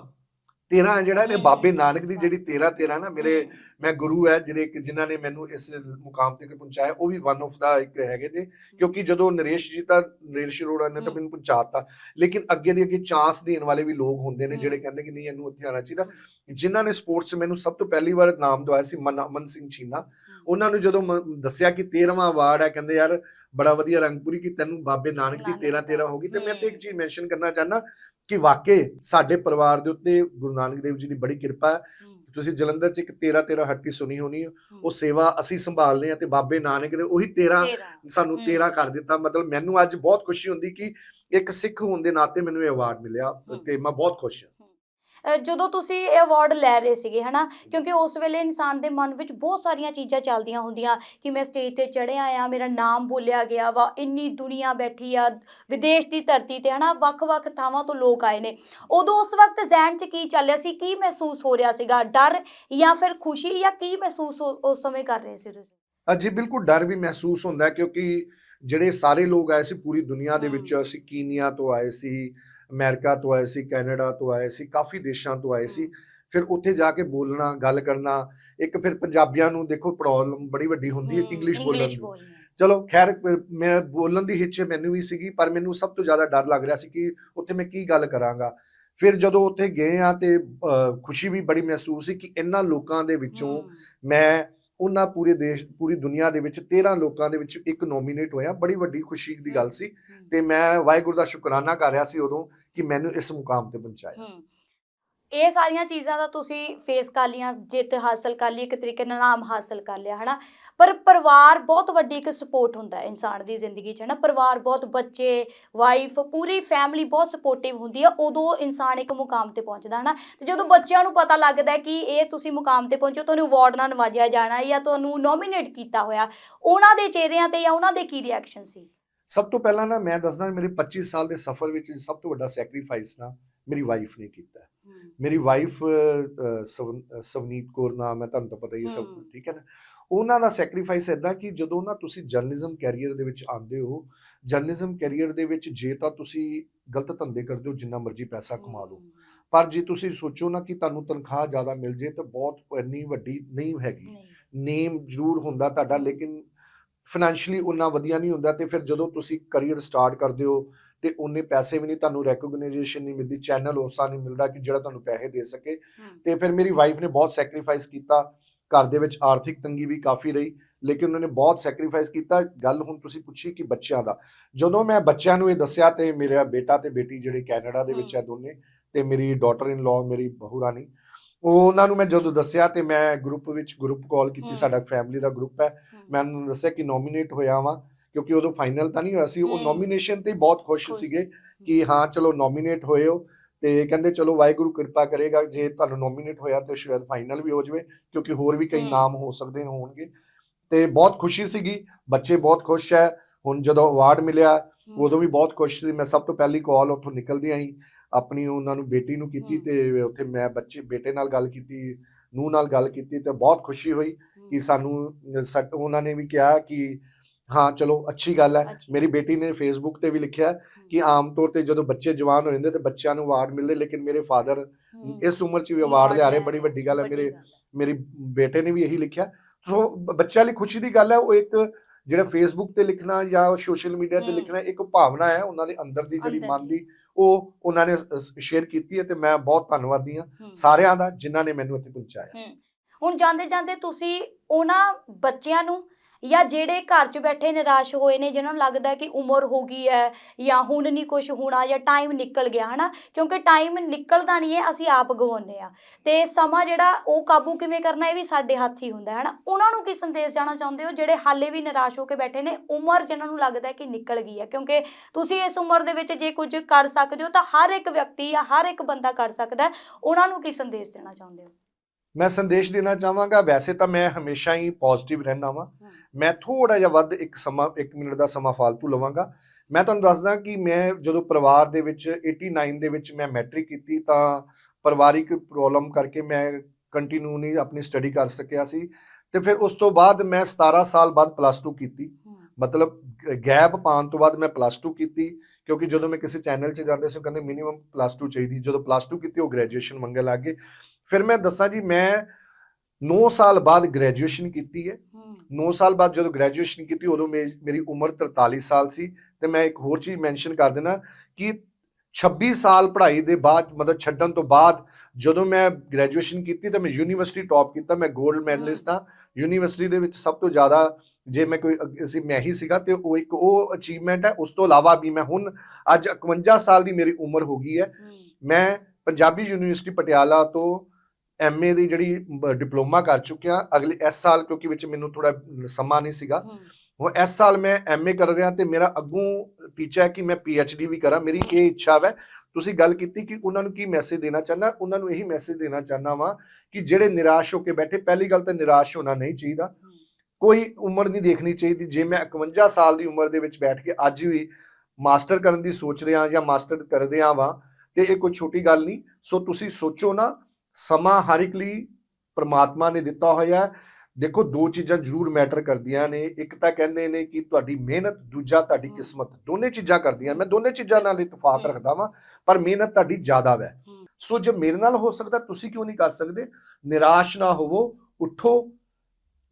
13 ਜਿਹੜਾ
ਹਮ।
ਬਾਬੇ ਨਾਨਕ ਦੀ ਜਿਹੜੀ 13 13 ਨਾ ਮੇਰੇ ਮੈਂ ਗੁਰੂ ਹੈ ਜਿਹੜੇ ਕਿ ਜਿਨ੍ਹਾਂ ਨੇ ਮੈਨੂੰ ਇਸ ਮੁਕਾਮ ਤੱਕ ਪਹੁੰਚਾਇਆ ਉਹ ਵੀ ਵਨ ਆਫ ਦਾ ਇੱਕ ਹੈਗੇ ਨੇ ਕਿਉਂਕਿ ਜਦੋਂ ਨਰੇਸ਼ ਜੀ ਤਾਂ ਨਰੇਸ਼ ਅਰੋੜਾ ਨੇ ਤਾਂ। ਮੈਨੂੰ ਪਹੁੰਚਾਤਾ ਲੇਕਿਨ ਅੱਗੇ ਦੇ ਅੱਗੇ ਚਾਂਸ ਦੇਣ ਵਾਲੇ ਵੀ ਲੋਕ ਹੁੰਦੇ ਨੇ। ਜਿਹੜੇ ਕਹਿੰਦੇ ਕਿ ਨਹੀਂ ਇਹਨੂੰ ਉੱਥੇ ਆਉਣਾ ਚਾਹੀਦਾ ਜਿਨ੍ਹਾਂ ਨੇ ਸਪੋਰਟਸ ਮੈਨੂੰ ਸਭ ਤੋਂ ਪਹਿਲੀ ਵਾਰ ਨਾਮ ਦਵਾਇਆ ਸੀ ਮਨ ਅਮਨ ਸਿੰਘ ਚੀਨਾ ਉਹਨਾਂ ਨੂੰ ਜਦੋਂ ਦੱਸਿਆ ਕਿ 13ਵਾਂ ਅਵਾਰਡ ਹੈ ਕਹਿੰਦੇ ਯਾਰ ਬੜਾ ਵਧੀਆ ਰੰਗਪੁਰੀ ਕਿ ਤੈਨੂੰ ਬਾਬੇ ਨਾਨਕ ਦੀ
ਨਾਨਕ
13
ਦਾ।
13 ਹੋ ਗਈ ਤੇ ਮੈਂ ਤੇ ਇੱਕ। ਚੀਜ਼ ਮੈਂਸ਼ਨ ਕਰਨਾ ਚਾਹਨਾ ਕਿ ਵਾਕਈ ਸਾਡੇ ਪਰਿਵਾਰ ਦੇ ਉੱਤੇ ਗੁਰੂ ਨਾਨਕ ਦੇਵ ਜੀ ਦੀ ਬੜੀ ਕਿਰਪਾ ਹੈ ਤੁਸੀਂ ਜਲੰਧਰ 'ਚ ਇੱਕ 13 13 ਹੱਟੀ ਸੁਣੀ ਹੋਣੀ। ਉਹ ਸੇਵਾ ਅਸੀਂ ਸੰਭਾਲਦੇ ਹਾਂ ਤੇ ਬਾਬੇ ਨਾਨਕ ਦੇ ਉਹੀ 13 ਸਾਨੂੰ
ਹਮ।
13 ਕਰ ਦਿੱਤਾ ਮਤਲਬ ਮੈਨੂੰ ਅੱਜ ਬਹੁਤ ਖੁਸ਼ੀ ਹੁੰਦੀ ਕਿ ਇੱਕ ਸਿੱਖ ਹੋਣ ਦੇ ਨਾਤੇ ਮੈਨੂੰ ਇਹ ਅਵਾਰਡ ਮਿਲਿਆ। ਤੇ ਮੈਂ ਬਹੁਤ ਖੁਸ਼ ਹਾਂ
ਜਦੋਂ ਤੁਸੀਂ ਇਹ ਅਵਾਰਡ ਲੈ ਰਹੇ ਸੀਗੇ ਹਨਾ? ਕਿਉਂਕਿ ਉਸ ਵੇਲੇ ਇਨਸਾਨ ਦੇ ਮਨ ਵਿੱਚ ਬਹੁਤ ਸਾਰੀਆਂ ਚੀਜ਼ਾਂ ਚੱਲਦੀਆਂ ਹੁੰਦੀਆਂ ਕਿ ਮੈਂ ਸਟੇਜ ਤੇ ਚੜਿਆ ਆ ਮੇਰਾ ਨਾਮ ਬੋਲਿਆ ਗਿਆ ਵਾ ਇੰਨੀ ਦੁਨੀਆ ਬੈਠੀ ਆ ਵਿਦੇਸ਼ ਦੀ ਧਰਤੀ ਤੇ ਹਨਾ? ਵੱਖ-ਵੱਖ ਥਾਵਾਂ ਤੋਂ ਲੋਕ ਆਏ ਨੇ। ਉਦੋਂ ਉਸ ਵਕਤ ਜ਼ਹਿਨ 'ਚ ਕੀ ਚੱਲ ਰਿਹਾ ਸੀ? ਕੀ ਮਹਿਸੂਸ ਹੋ ਰਿਹਾ ਸੀਗਾ? ਡਰ ਜਾਂ ਫਿਰ ਖੁਸ਼ੀ ਜਾਂ ਕੀ ਮਹਿਸੂਸ ਉਸ ਸਮੇਂ ਕਰ ਰਹੇ ਸੀ ਤੁਸੀਂ?
ਅਜੀ ਬਿਲਕੁਲ ਡਰ ਵੀ ਮਹਿਸੂਸ ਹੁੰਦਾ ਕਿਉਂਕਿ ਜਿਹੜੇ ਸਾਰੇ ਲੋਕ ਆਏ ਸੀ ਪੂਰੀ ਦੁਨੀਆ ਦੇ ਵਿੱਚ। ਅਸੀਂ ਕੀਨੀਆ ਤੋਂ ਆਏ ਸੀ ਅਮਰੀਕਾ ਤੋਂ ਆਏ ਸੀ ਕੈਨੇਡਾ ਤੋਂ ਆਏ ਸੀ ਕਾਫੀ ਦੇਸ਼ਾਂ ਤੋਂ ਆਏ ਸੀ। ਫਿਰ ਉੱਥੇ ਜਾ ਕੇ ਬੋਲਣਾ ਗੱਲ ਕਰਨਾ ਇੱਕ ਫਿਰ ਪੰਜਾਬੀਆਂ ਨੂੰ ਦੇਖੋ ਪ੍ਰੋਬਲਮ ਬੜੀ ਵੱਡੀ ਹੁੰਦੀ ਹੈ ਇੰਗਲਿਸ਼ ਬੋਲਣ ਦੀ। ਚਲੋ ਖੈਰ ਮੈਂ ਬੋਲਣ ਦੀ ਹਿੱਚ ਮੈਨੂੰ ਵੀ ਸੀਗੀ ਪਰ ਮੈਨੂੰ ਸਭ ਤੋਂ ਜ਼ਿਆਦਾ ਡਰ ਲੱਗ ਰਿਹਾ ਸੀ ਕਿ ਉੱਥੇ ਮੈਂ ਕੀ ਗੱਲ ਕਰਾਂਗਾ। ਫਿਰ ਜਦੋਂ ਉੱਥੇ ਗਏ ਆ ਤੇ ਖੁਸ਼ੀ ਵੀ ਬੜੀ ਮਹਿਸੂਸ ਸੀ ਕਿ ਇਹਨਾਂ ਲੋਕਾਂ ਦੇ ਵਿੱਚੋਂ ਮੈਂ ਉਹਨਾਂ ਪੂਰੇ ਦੇਸ਼ ਪੂਰੀ ਦੁਨੀਆ ਦੇ ਵਿੱਚ 13 ਲੋਕਾਂ ਦੇ ਵਿੱਚ ਇੱਕ ਨੋਮੀਨੇਟ ਹੋਇਆ ਬੜੀ ਵੱਡੀ ਖੁਸ਼ੀ ਦੀ ਗੱਲ ਸੀ ਤੇ ਮੈਂ ਵਾਹਿਗੁਰੂ ਦਾ ਸ਼ੁਕਰਾਨਾ ਕਰ ਰਿਹਾ ਸੀ ਉਦੋਂ ਕਿ ਮੈਨੂੰ ਇਸ ਮੁਕਾਮ ਤੇ ਪਹੁੰਚਾਇਆ।
ਇਹ ਸਾਰੀਆਂ ਚੀਜ਼ਾਂ ਦਾ ਤੁਸੀਂ ਫੇਸ ਕਰ ਲੀਆਂ ਜਿੱਤ ਹਾਸਲ ਕਰ ਲਈ, ਇੱਕ ਤਰੀਕੇ ਨਾਲ ਨਾਮ ਹਾਸਲ ਕਰ ਲਿਆ, ਹਨਾ? ਪਰ ਪਰਿਵਾਰ ਬਹੁਤ ਵੱਡੀ ਇੱਕ ਸਪੋਰਟ ਹੁੰਦਾ ਹੈ ਇਨਸਾਨ ਦੀ ਜ਼ਿੰਦਗੀ 'ਚ, ਹਨਾ? ਪਰਿਵਾਰ ਬਹੁਤ, ਬੱਚੇ ਵਾਈਫ ਪੂਰੀ ਫੈਮਿਲੀ ਬਹੁਤ ਸਪੋਰਟਿਵ ਹੁੰਦੀ ਹੈ, ਉਦੋਂ ਇਨਸਾਨ ਇੱਕ ਮੁਕਾਮ ਤੇ ਪਹੁੰਚਦਾ, ਹਨਾ? ਤੇ ਜਦੋਂ ਬੱਚਿਆਂ ਨੂੰ ਪਤਾ ਲੱਗਦਾ ਹੈ ਕਿ ਇਹ ਤੁਸੀਂ ਮੁਕਾਮ ਤੇ ਪਹੁੰਚੋ ਤੁਹਾਨੂੰ ਅਵਾਰਡ ਨਾਲ ਨਵਾਜਿਆ ਜਾਣਾ ਜਾਂ ਤੁਹਾਨੂੰ ਨੋਮੀਨੇਟ ਕੀਤਾ ਹੋਇਆ, ਉਹਨਾਂ ਦੇ ਚਿਹਰਿਆਂ ਤੇ ਜਾਂ ਉਹਨਾਂ ਦੇ ਕੀ ਰਿਐਕਸ਼ਨ ਸੀ?
ਸਭ ਤੋਂ ਪਹਿਲਾਂ ਨਾ ਮੈਂ ਦੱਸਦਾ, ਮੇਰੇ 25 ਸਾਲ ਦੇ ਸਫ਼ਰ ਵਿੱਚ ਸਭ ਤੋਂ ਵੱਡਾ ਸੈਕਰੀਫਾਈਸ ਨਾ ਮੇਰੀ ਵਾਈਫ ਨੇ ਕੀਤਾ ਮੇਰੀ ਵਾਈਫ ਸਵਨੀਤ ਕੌਰ ਨਾਮ ਹੈ ਤੁਹਾਨੂੰ ਤਾਂ ਪਤਾ ਹੀ ਹੈ ਸਭ। ਠੀਕ ਹੈ ਨਾ? ਉਹਨਾਂ ਦਾ ਸੈਕਰੀਫਾਈਸ ਇਦਾਂ ਕਿ ਜਦੋਂ ਨਾ ਤੁਸੀਂ ਜਰਨਲਿਜ਼ਮ ਕੈਰੀਅਰ ਦੇ ਵਿੱਚ ਆਉਂਦੇ ਹੋ ਜਰਨਲਿਜ਼ਮ ਕੈਰੀਅਰ ਦੇ ਵਿੱਚ ਜੇ ਤਾਂ ਤੁਸੀਂ ਗਲਤ ਧੰਦੇ ਕਰਦੇ ਹੋ ਜਿੰਨਾ ਮਰਜ਼ੀ ਪੈਸਾ ਕਮਾ ਲਓ। ਪਰ ਜੇ ਤੁਸੀਂ ਸੋਚੋ ਨਾ ਕਿ ਤੁਹਾਨੂੰ ਤਨਖਾਹ ਜ਼ਿਆਦਾ ਮਿਲ ਜੇ ਤਾਂ ਬਹੁਤ ਇੰਨੀ ਵੱਡੀ ਨਹੀਂ ਹੈਗੀ। ਨੇਮ ਜ਼ਰੂਰ ਹੁੰਦਾ ਤੁਹਾਡਾ ਲੇਕਿਨ ਫਾਈਨੈਂਸ਼ੀਅਲੀ ਉਨਾ ਵਧੀਆ ਨਹੀਂ ਹੁੰਦਾ ਤੇ ਫਿਰ ਜਦੋਂ ਤੁਸੀਂ ਕੈਰੀਅਰ ਸਟਾਰਟ ਕਰਦੇ ਹੋ ਤੇ ਉਹਨੇ ਪੈਸੇ ਵੀ ਨਹੀਂ ਤੁਹਾਨੂੰ ਰੈਕੋਗਨਾਈਜੇਸ਼ਨ ਨਹੀਂ ਮਿਲਦੀ ਚੈਨਲ ਉਸਾ ਨਹੀਂ ਮਿਲਦਾ ਕਿ ਜਿਹੜਾ ਤੁਹਾਨੂੰ ਪੈਸੇ ਦੇ ਸਕੇ। ਤੇ ਫਿਰ ਮੇਰੀ ਵਾਈਫ ਨੇ ਬਹੁਤ ਸੈਕਰੀਫਾਈਸ ਕੀਤਾ ਘਰ ਦੇ ਵਿੱਚ ਆਰਥਿਕ ਤੰਗੀ ਵੀ ਕਾਫੀ ਰਹੀ ਲੇਕਿਨ ਉਹਨਾਂ ਨੇ ਬਹੁਤ ਸੈਕਰੀਫਾਈਸ ਕੀਤਾ। ਗੱਲ ਹੁਣ ਤੁਸੀਂ ਪੁੱਛੀ ਕਿ ਬੱਚਿਆਂ ਦਾ। ਜਦੋਂ ਮੈਂ ਬੱਚਿਆਂ ਨੂੰ ਇਹ ਦੱਸਿਆ ਤੇ ਮੇਰਾ ਬੇਟਾ ਤੇ ਬੇਟੀ ਜਿਹੜੇ ਕੈਨੇਡਾ ਦੇ ਵਿੱਚ ਹੈ। ਦੋਨੇ ਤੇ ਮੇਰੀ ਡਾਟਰ ਇਨ ਲਾਅ ਮੇਰੀ ਬਹੂ ਰਾਣੀ ਉਹ ਉਹਨਾਂ ਨੂੰ ਮੈਂ ਜਦੋਂ ਦੱਸਿਆ ਤੇ ਮੈਂ ਗਰੁੱਪ ਵਿੱਚ ਗਰੁੱਪ ਕਾਲ ਕੀਤੀ। ਸਾਡਾ ਫੈਮਿਲੀ ਦਾ ਗਰੁੱਪ ਹੈ। ਮੈਂ ਉਹਨਾਂ ਨੂੰ ਦੱਸਿਆ ਕਿ ਨੋਮੀਨੇਟ ਹੋਇਆ ਵਾਂ। ਕਿਉਂਕਿ ਉਦੋਂ ਫਾਈਨਲ ਤਾਂ ਨਹੀਂ ਹੋਇਆ ਸੀ ਉਹ। ਨੋਮੀਨੇਸ਼ਨ ਤੇ ਬਹੁਤ ਖੁਸ਼। ਸੀਗੇ ਕਿ ਹਾਂ ਚਲੋ ਨੋਮੀਨੇਟ ਹੋਏ ਹੋ ਤੇ ਕਹਿੰਦੇ ਚਲੋ ਵਾਹਿਗੁਰੂ ਕਿਰਪਾ ਕਰੇਗਾ ਜੇ ਤੁਹਾਨੂੰ ਨੋਮੀਨੇਟ ਹੋਇਆ ਤੇ ਸ਼ਾਇਦ ਫਾਈਨਲ ਵੀ ਹੋ ਜਾਵੇ ਕਿਉਂਕਿ ਹੋਰ ਵੀ ਕਈ। ਨਾਮ ਹੋ ਸਕਦੇ ਹੋਣਗੇ ਤੇ ਬਹੁਤ ਖੁਸ਼ੀ ਸੀਗੀ ਬੱਚੇ ਬਹੁਤ ਖੁਸ਼ ਹੈ ਹੁਣ ਜਦੋਂ ਅਵਾਰਡ ਮਿਲਿਆ ਉਦੋਂ ਵੀ ਬਹੁਤ ਖੁਸ਼ ਸੀ ਮੈਂ ਸਭ ਤੋਂ ਪਹਿਲੀ ਕਾਲ ਉੱਥੋਂ ਨਿਕਲਦਿਆਂ ਹੀ ਆਪਣੀ ਉਹਨਾਂ ਨੂੰ ਬੇਟੀ ਨੂੰ ਕੀਤੀ। ਤੇ ਉੱਥੇ ਮੈਂ ਬੱਚੇ ਬੇਟੇ ਨਾਲ ਗੱਲ ਕੀਤੀ ਨੂੰ ਨਾਲ ਗੱਲ ਕੀਤੀ ਤੇ ਬਹੁਤ ਖੁਸ਼ੀ ਹੋਈ ਕਿ ਸਾਨੂੰ ਉਹਨਾਂ ਨੇ ਵੀ ਕਿਹਾ ਕਿ ਹਾਂ ਚਲੋ ਅੱਛੀ ਗੱਲ ਹੈ। ਮੇਰੀ ਬੇਟੀ ਨੇ ਫੇਸਬੁੱਕ ਤੇ ਵੀ ਲਿਖਿਆ ਕਿ ਆਮ ਤੌਰ ਤੇ ਜਦੋਂ ਬੱਚੇ ਜਵਾਨ ਹੋ ਜਾਂਦੇ ਤੇ ਬੱਚਿਆਂ ਨੂੰ ਅਵਾਰਡ ਮਿਲਦੇ ਲੇਕਿਨ ਮੇਰੇ ਫਾਦਰ ਇਸ ਉਮਰ 'ਚ ਵੀ ਅਵਾਰਡ ਲਿਆ ਰਹੇ ਬੜੀ ਵੱਡੀ ਗੱਲ ਹੈ। ਮੇਰੇ ਮੇਰੇ ਬੇਟੇ ਨੇ ਵੀ ਇਹੀ ਲਿਖਿਆ ਸੋ ਬੱਚਿਆਂ ਲਈ ਖੁਸ਼ੀ ਦੀ ਗੱਲ ਹੈ ਉਹ ਇੱਕ ਜਿਹੜਾ ਫੇਸਬੁੱਕ ਤੇ ਲਿਖਣਾ ਜਾਂ ਸੋਸ਼ਲ ਮੀਡੀਆ ਤੇ। ਲਿਖਣਾ ਇੱਕ ਭਾਵਨਾ ਹੈ ਉਹਨਾਂ ਦੇ ਅੰਦਰ ਦੀ ਜਿਹੜੀ ਮਨ
ਦੀ।
ਉਹ ਉਹਨਾਂ ਨੇ ਸ਼ੇਅਰ ਕੀਤੀ ਹੈ ਤੇ ਮੈਂ ਬਹੁਤ ਧੰਨਵਾਦੀ ਹਾਂ। ਸਾਰਿਆਂ ਦਾ ਜਿਨ੍ਹਾਂ ਨੇ ਮੈਨੂੰ ਇੱਥੇ ਪਹੁੰਚਾਇਆ।
ਹੁਣ ਜਾਂਦੇ ਜਾਂਦੇ ਤੁਸੀਂ ਉਹਨਾਂ ਬੱਚਿਆਂ ਨੂੰ ਜਾਂ ਜਿਹੜੇ ਘਰ 'ਚ ਬੈਠੇ ਨਿਰਾਸ਼ ਹੋਏ ਨੇ, ਜਿਨ੍ਹਾਂ ਨੂੰ ਲੱਗਦਾ ਕਿ ਉਮਰ ਹੋ ਗਈ ਹੈ ਜਾਂ ਹੁਣ ਨਹੀਂ ਕੁਝ ਹੋਣਾ ਜਾਂ ਟਾਈਮ ਨਿਕਲ ਗਿਆ, ਹਨਾ? ਕਿਉਂਕਿ ਟਾਈਮ ਨਿਕਲਦਾ ਨਹੀਂ ਹੈ, ਅਸੀਂ ਆਪ ਗਵਾਉਂਦੇ ਆ ਤੇ ਸਮਾਂ ਜਿਹੜਾ ਉਹ ਕਾਬੂ ਕਿਵੇਂ ਕਰਨਾ, ਇਹ ਵੀ ਸਾਡੇ ਹੱਥ ਹੀ ਹੁੰਦਾ ਹੈ, ਹਨਾ? ਉਹਨਾਂ ਨੂੰ ਕੀ ਸੰਦੇਸ਼ ਜਾਣਾ ਚਾਹੁੰਦੇ ਹੋ, ਜਿਹੜੇ ਹਾਲੇ ਵੀ ਨਿਰਾਸ਼ ਹੋ ਕੇ ਬੈਠੇ ਨੇ, ਉਮਰ ਜਿਨ੍ਹਾਂ ਨੂੰ ਲੱਗਦਾ ਕਿ ਨਿਕਲ ਗਈ ਹੈ? ਕਿਉਂਕਿ ਤੁਸੀਂ ਇਸ ਉਮਰ ਦੇ ਵਿੱਚ ਜੇ ਕੁਝ ਕਰ ਸਕਦੇ ਹੋ, ਤਾਂ ਹਰ ਇੱਕ ਵਿਅਕਤੀ ਜਾਂ ਹਰ ਇੱਕ ਬੰਦਾ ਕਰ ਸਕਦਾ ਉਹਨਾਂ ਨੂੰ ਕੀ ਸੰਦੇਸ਼ ਦੇਣਾ ਚਾਹੁੰਦੇ ਹੋ?
ਮੈਂ ਸੰਦੇਸ਼ ਦੇਣਾ ਚਾਹਾਂਗਾ ਵੈਸੇ ਤਾਂ ਮੈਂ ਹਮੇਸ਼ਾ ਹੀ ਪੋਜ਼ਿਟਿਵ ਰਹਿਣਾ ਵਾਂ। ਮੈਂ ਥੋੜਾ ਜਿਹਾ ਵੱਧ ਇੱਕ ਸਮਾਂ 1 ਮਿੰਟ ਦਾ ਸਮਾਂ ਫालतू ਲਵਾਂਗਾ। ਮੈਂ ਤੁਹਾਨੂੰ ਦੱਸਦਾ ਕਿ ਮੈਂ ਜਦੋਂ ਪਰਿਵਾਰ ਦੇ ਵਿੱਚ 89 ਦੇ ਵਿੱਚ ਮੈਂ ਮੈਟ੍ਰਿਕ ਕੀਤੀ ਤਾਂ ਪਰਿਵਾਰਿਕ ਪ੍ਰੋਬਲਮ ਕਰਕੇ ਮੈਂ ਕੰਟੀਨਿਊ ਨਹੀਂ ਆਪਣੀ ਸਟੱਡੀ ਕਰ ਸਕਿਆ ਸੀ। ਤੇ ਫਿਰ ਉਸ ਤੋਂ ਬਾਅਦ ਮੈਂ 17 ਸਾਲ ਬਾਅਦ ਪਲੱਸ 2 ਕੀਤੀ। ਮਤਲਬ ਗੈਪ ਪਾਉਣ ਤੋਂ ਬਾਅਦ ਮੈਂ ਪਲੱਸ 2 ਕੀਤੀ ਕਿਉਂਕਿ ਜਦੋਂ ਮੈਂ ਕਿਸੇ ਚੈਨਲ 'ਚ ਜਾਂਦੇ ਸੀ ਉਹ ਕਹਿੰਦੇ ਮਿਨੀਮਮ ਪਲੱਸ 2 ਚਾਹੀਦੀ ਜਦੋਂ ਪਲੱਸ 2 ਕੀਤੀ ਉਹ ਗ੍ਰੈਜੂਏਸ਼ਨ ਮੰਗਣ ਲੱਗੇ ਫਿਰ ਮੈਂ ਦੱਸਾਂ ਜੀ ਮੈਂ 9 ਸਾਲ ਬਾਅਦ ਗ੍ਰੈਜੂਏਸ਼ਨ ਕੀਤੀ ਹੈ। 9 ਸਾਲ ਬਾਅਦ ਜਦੋਂ ਗ੍ਰੈਜੂਏਸ਼ਨ ਕੀਤੀ ਉਦੋਂ ਮੇਰੀ ਉਮਰ 43 ਸਾਲ ਸੀ। ਤੇ ਮੈਂ ਇੱਕ ਹੋਰ ਚੀਜ਼ ਮੈਂਸ਼ਨ ਕਰ ਦੇਣਾ ਕਿ 26 ਸਾਲ ਪੜ੍ਹਾਈ ਦੇ ਬਾਅਦ ਮਤਲਬ ਛੱਡਣ ਤੋਂ ਬਾਅਦ ਜਦੋਂ ਮੈਂ ਗ੍ਰੈਜੂਏਸ਼ਨ ਕੀਤੀ ਤਾਂ ਮੈਂ ਯੂਨੀਵਰਸਿਟੀ ਟੌਪ ਕੀਤਾ ਮੈਂ 골ਡ ਮੈਡਲਿਸਟ ਹਾਂ। ਯੂਨੀਵਰਸਿਟੀ ਦੇ ਵਿੱਚ ਸਭ ਤੋਂ ਜ਼ਿਆਦਾ ਜੇ ਮੈਂ ਕੋਈ ਅਸੀਂ ਮੈਂ ਹੀ ਸੀਗਾ ਤੇ ਉਹ ਇੱਕ ਉਹ ਅਚੀਵਮੈਂਟ ਹੈ ਉਸ ਤੋਂ ਇਲਾਵਾ ਵੀ ਮੈਂ ਹੁਣ ਅੱਜ 51 ਸਾਲ ਦੀ ਮੇਰੀ ਉਮਰ ਹੋ ਗਈ ਹੈ। ਮੈਂ ਪੰਜਾਬੀ ਯੂਨੀਵਰਸਿਟੀ ਪਟਿਆਲਾ ਤੋਂ ਐਮਏ ਦੀ ਜਿਹੜੀ ਡਿਪਲੋਮਾ ਕਰ ਚੁੱਕਿਆ ਅਗਲੇ ਇਸ ਸਾਲ ਕਿਉਂਕਿ ਵਿੱਚ ਮੈਨੂੰ ਥੋੜਾ ਸਮਾਂ ਨਹੀਂ ਸੀਗਾ। ਉਹ ਇਸ ਸਾਲ ਮੈਂ ਐਮਏ ਕਰ ਰਿਹਾ ਤੇ ਮੇਰਾ ਅੱਗੋਂ ਟੀਚਾ ਹੈ ਕਿ ਮੈਂ ਪੀਐਚਡੀ ਵੀ ਕਰਾਂ। ਮੇਰੀ ਇਹ ਇੱਛਾ ਹੈ ਤੁਸੀਂ ਗੱਲ ਕੀਤੀ ਕਿ ਉਹਨਾਂ ਨੂੰ ਕੀ ਮੈਸੇਜ ਦੇਣਾ ਚਾਹੁੰਦਾ? ਉਹਨਾਂ ਨੂੰ ਇਹੀ ਮੈਸੇਜ ਦੇਣਾ ਚਾਹੁੰਦਾ ਵਾਂ ਕਿ ਜਿਹੜੇ ਨਿਰਾਸ਼ ਹੋ ਕੇ ਬੈਠੇ ਪਹਿਲੀ ਗੱਲ ਤਾਂ ਨਿਰਾਸ਼ ਹੋਣਾ ਨਹੀਂ ਚਾਹੀਦਾ। ਕੋਈ ਉਮਰ ਨਹੀਂ ਦੇਖਣੀ ਚਾਹੀਦੀ। ਜੇ ਮੈਂ 51 ਸਾਲ ਦੀ ਉਮਰ ਦੇ ਵਿੱਚ ਬੈਠ ਕੇ ਅੱਜ ਵੀ ਮਾਸਟਰ ਕਰਨ ਦੀ ਸੋਚ ਰਿਹਾ ਜਾਂ ਮਾਸਟਰ ਕਰ ਰਿਹਾ ਵਾਂ ਤੇ ਇਹ ਕੋਈ ਛੋਟੀ ਗੱਲ ਨਹੀਂ। ਸੋ ਤੁਸੀਂ ਸੋਚੋ ਨਾ ਸਮਾਂ ਹਰ ਇੱਕ ਲਈ ਪ੍ਰਮਾਤਮਾ ਨੇ ਦਿੱਤਾ ਹੋਇਆ ਹੈ। ਦੇਖੋ ਦੋ ਚੀਜ਼ਾਂ ਜ਼ਰੂਰ ਮੈਟਰ ਕਰਦੀਆਂ ਨੇ। ਇੱਕ ਤਾਂ ਕਹਿੰਦੇ ਨੇ ਕਿ ਤੁਹਾਡੀ ਮਿਹਨਤ ਦੂਜਾ ਤੁਹਾਡੀ। ਕਿਸਮਤ। ਦੋਨੇ ਚੀਜ਼ਾਂ ਕਰਦੀਆਂ। ਮੈਂ ਦੋਨੇ ਚੀਜ਼ਾਂ ਨਾਲ ਇਤਫਾਕ। ਰੱਖਦਾ ਵਾਂ ਪਰ ਮਿਹਨਤ ਤੁਹਾਡੀ ਜ਼ਿਆਦਾ
ਹਮ।
ਸੋ ਜੇ ਮੇਰੇ ਨਾਲ ਹੋ ਸਕਦਾ ਤੁਸੀਂ ਕਿਉਂ ਨਹੀਂ ਕਰ ਸਕਦੇ? ਨਿਰਾਸ਼ ਨਾ ਹੋਵੋ ਉੱਠੋ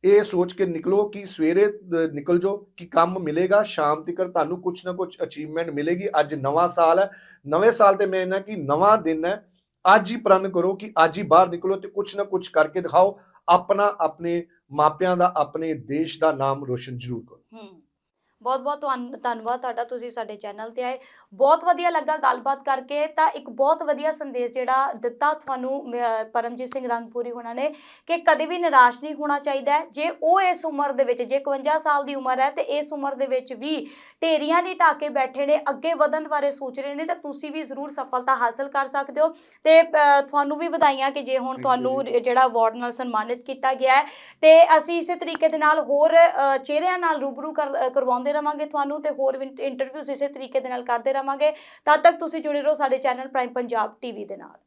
ਇਹ ਸੋਚ ਕੇ ਨਿਕਲੋ ਕਿ ਸਵੇਰੇ ਨਿਕਲ ਜਾਓ, ਕਿ ਕੰਮ ਮਿਲੇਗਾ, ਸ਼ਾਮ ਤੱਕ ਤੁਹਾਨੂੰ ਕੁਝ ਨਾ ਕੁਝ ਅਚੀਵਮੈਂਟ ਮਿਲੇਗੀ। ਅੱਜ ਨਵਾਂ ਸਾਲ ਹੈ। ਨਵੇਂ ਸਾਲ ਤੇ ਮੈਂ ਇਹਨਾਂ ਕਿ ਨਵਾਂ ਦਿਨ ਹੈ। ਅੱਜ ਹੀ ਪ੍ਰਣ ਕਰੋ ਕਿ ਅੱਜ ਹੀ ਬਾਹਰ ਨਿਕਲੋ ਤੇ ਕੁਝ ਨਾ ਕੁਝ ਕਰਕੇ ਦਿਖਾਓ। ਆਪਣਾ, ਆਪਣੇ ਮਾਪਿਆਂ ਦਾ, ਆਪਣੇ ਦੇਸ਼ ਦਾ ਨਾਮ ਰੋਸ਼ਨ ਜ਼ਰੂਰ ਕਰੋ।
ਬਹੁਤ ਬਹੁਤ ਧੰਨ- ਧੰਨਵਾਦ ਤੁਹਾਡਾ ਤੁਸੀਂ ਸਾਡੇ ਚੈਨਲ ਤੇ ਆਏ ਬਹੁਤ ਵਧੀਆ ਲੱਗਾ ਗੱਲਬਾਤ ਕਰਕੇ ਤਾਂ ਇੱਕ ਬਹੁਤ ਵਧੀਆ ਸੰਦੇਸ਼ ਜਿਹੜਾ ਦਿੱਤਾ ਤੁਹਾਨੂੰ ਪਰਮਜੀਤ ਸਿੰਘ ਰੰਗਪੂਰੀ ਉਹਨਾਂ ਨੇ ਕਿ ਕਦੇ ਵੀ ਨਿਰਾਸ਼ ਨਹੀਂ ਹੋਣਾ ਚਾਹੀਦਾ। ਜੇ ਉਹ ਇਸ ਉਮਰ ਦੇ ਵਿੱਚ ਜੇ 51 ਸਾਲ ਦੀ ਉਮਰ ਹੈ ਤੇ ਇਸ ਉਮਰ ਦੇ ਵਿੱਚ ਵੀ ਢੇਰੀਆਂ ਨਹੀਂ ਢਾਕੇ ਬੈਠੇ ਨੇ ਅੱਗੇ ਵਧਣ ਬਾਰੇ ਸੋਚ ਰਹੇ ਨੇ ਤਾਂ ਤੁਸੀਂ ਵੀ ਜ਼ਰੂਰ ਸਫਲਤਾ ਹਾਸਲ ਕਰ ਸਕਦੇ ਹੋ ਤੇ ਤੁਹਾਨੂੰ ਵੀ ਵਧਾਈਆਂ ਕਿ ਜੇ ਹੁਣ ਤੁਹਾਨੂੰ। ਜਿਹੜਾ ਅਵਾਰਡ ਨਾਲ ਸਨਮਾਨਿਤ ਕੀਤਾ ਗਿਆ ਹੈ ਤੇ ਅਸੀਂ ਇਸੇ ਤਰੀਕੇ ਦੇ ਨਾਲ ਹੋਰ ਚਿਹਰਿਆਂ ਨਾਲ ਰੂਬਰੂ ਕਰਵਾਉਂਦੇ ਰਵਾਂਗੇ ਤੁਹਾਨੂੰ ਤੇ ਹੋਰ ਇੰਟਰਵਿਊਜ਼ ਇਸੇ ਤਰੀਕੇ ਦੇ ਨਾਲ ਕਰਦੇ ਰਵਾਂਗੇ। ਤਦ ਤੱਕ ਤੁਸੀਂ ਜੁੜੇ ਰਹੋ ਸਾਡੇ ਚੈਨਲ ਪ੍ਰਾਈਮ ਪੰਜਾਬ ਟੀਵੀ ਦੇ ਨਾਲ।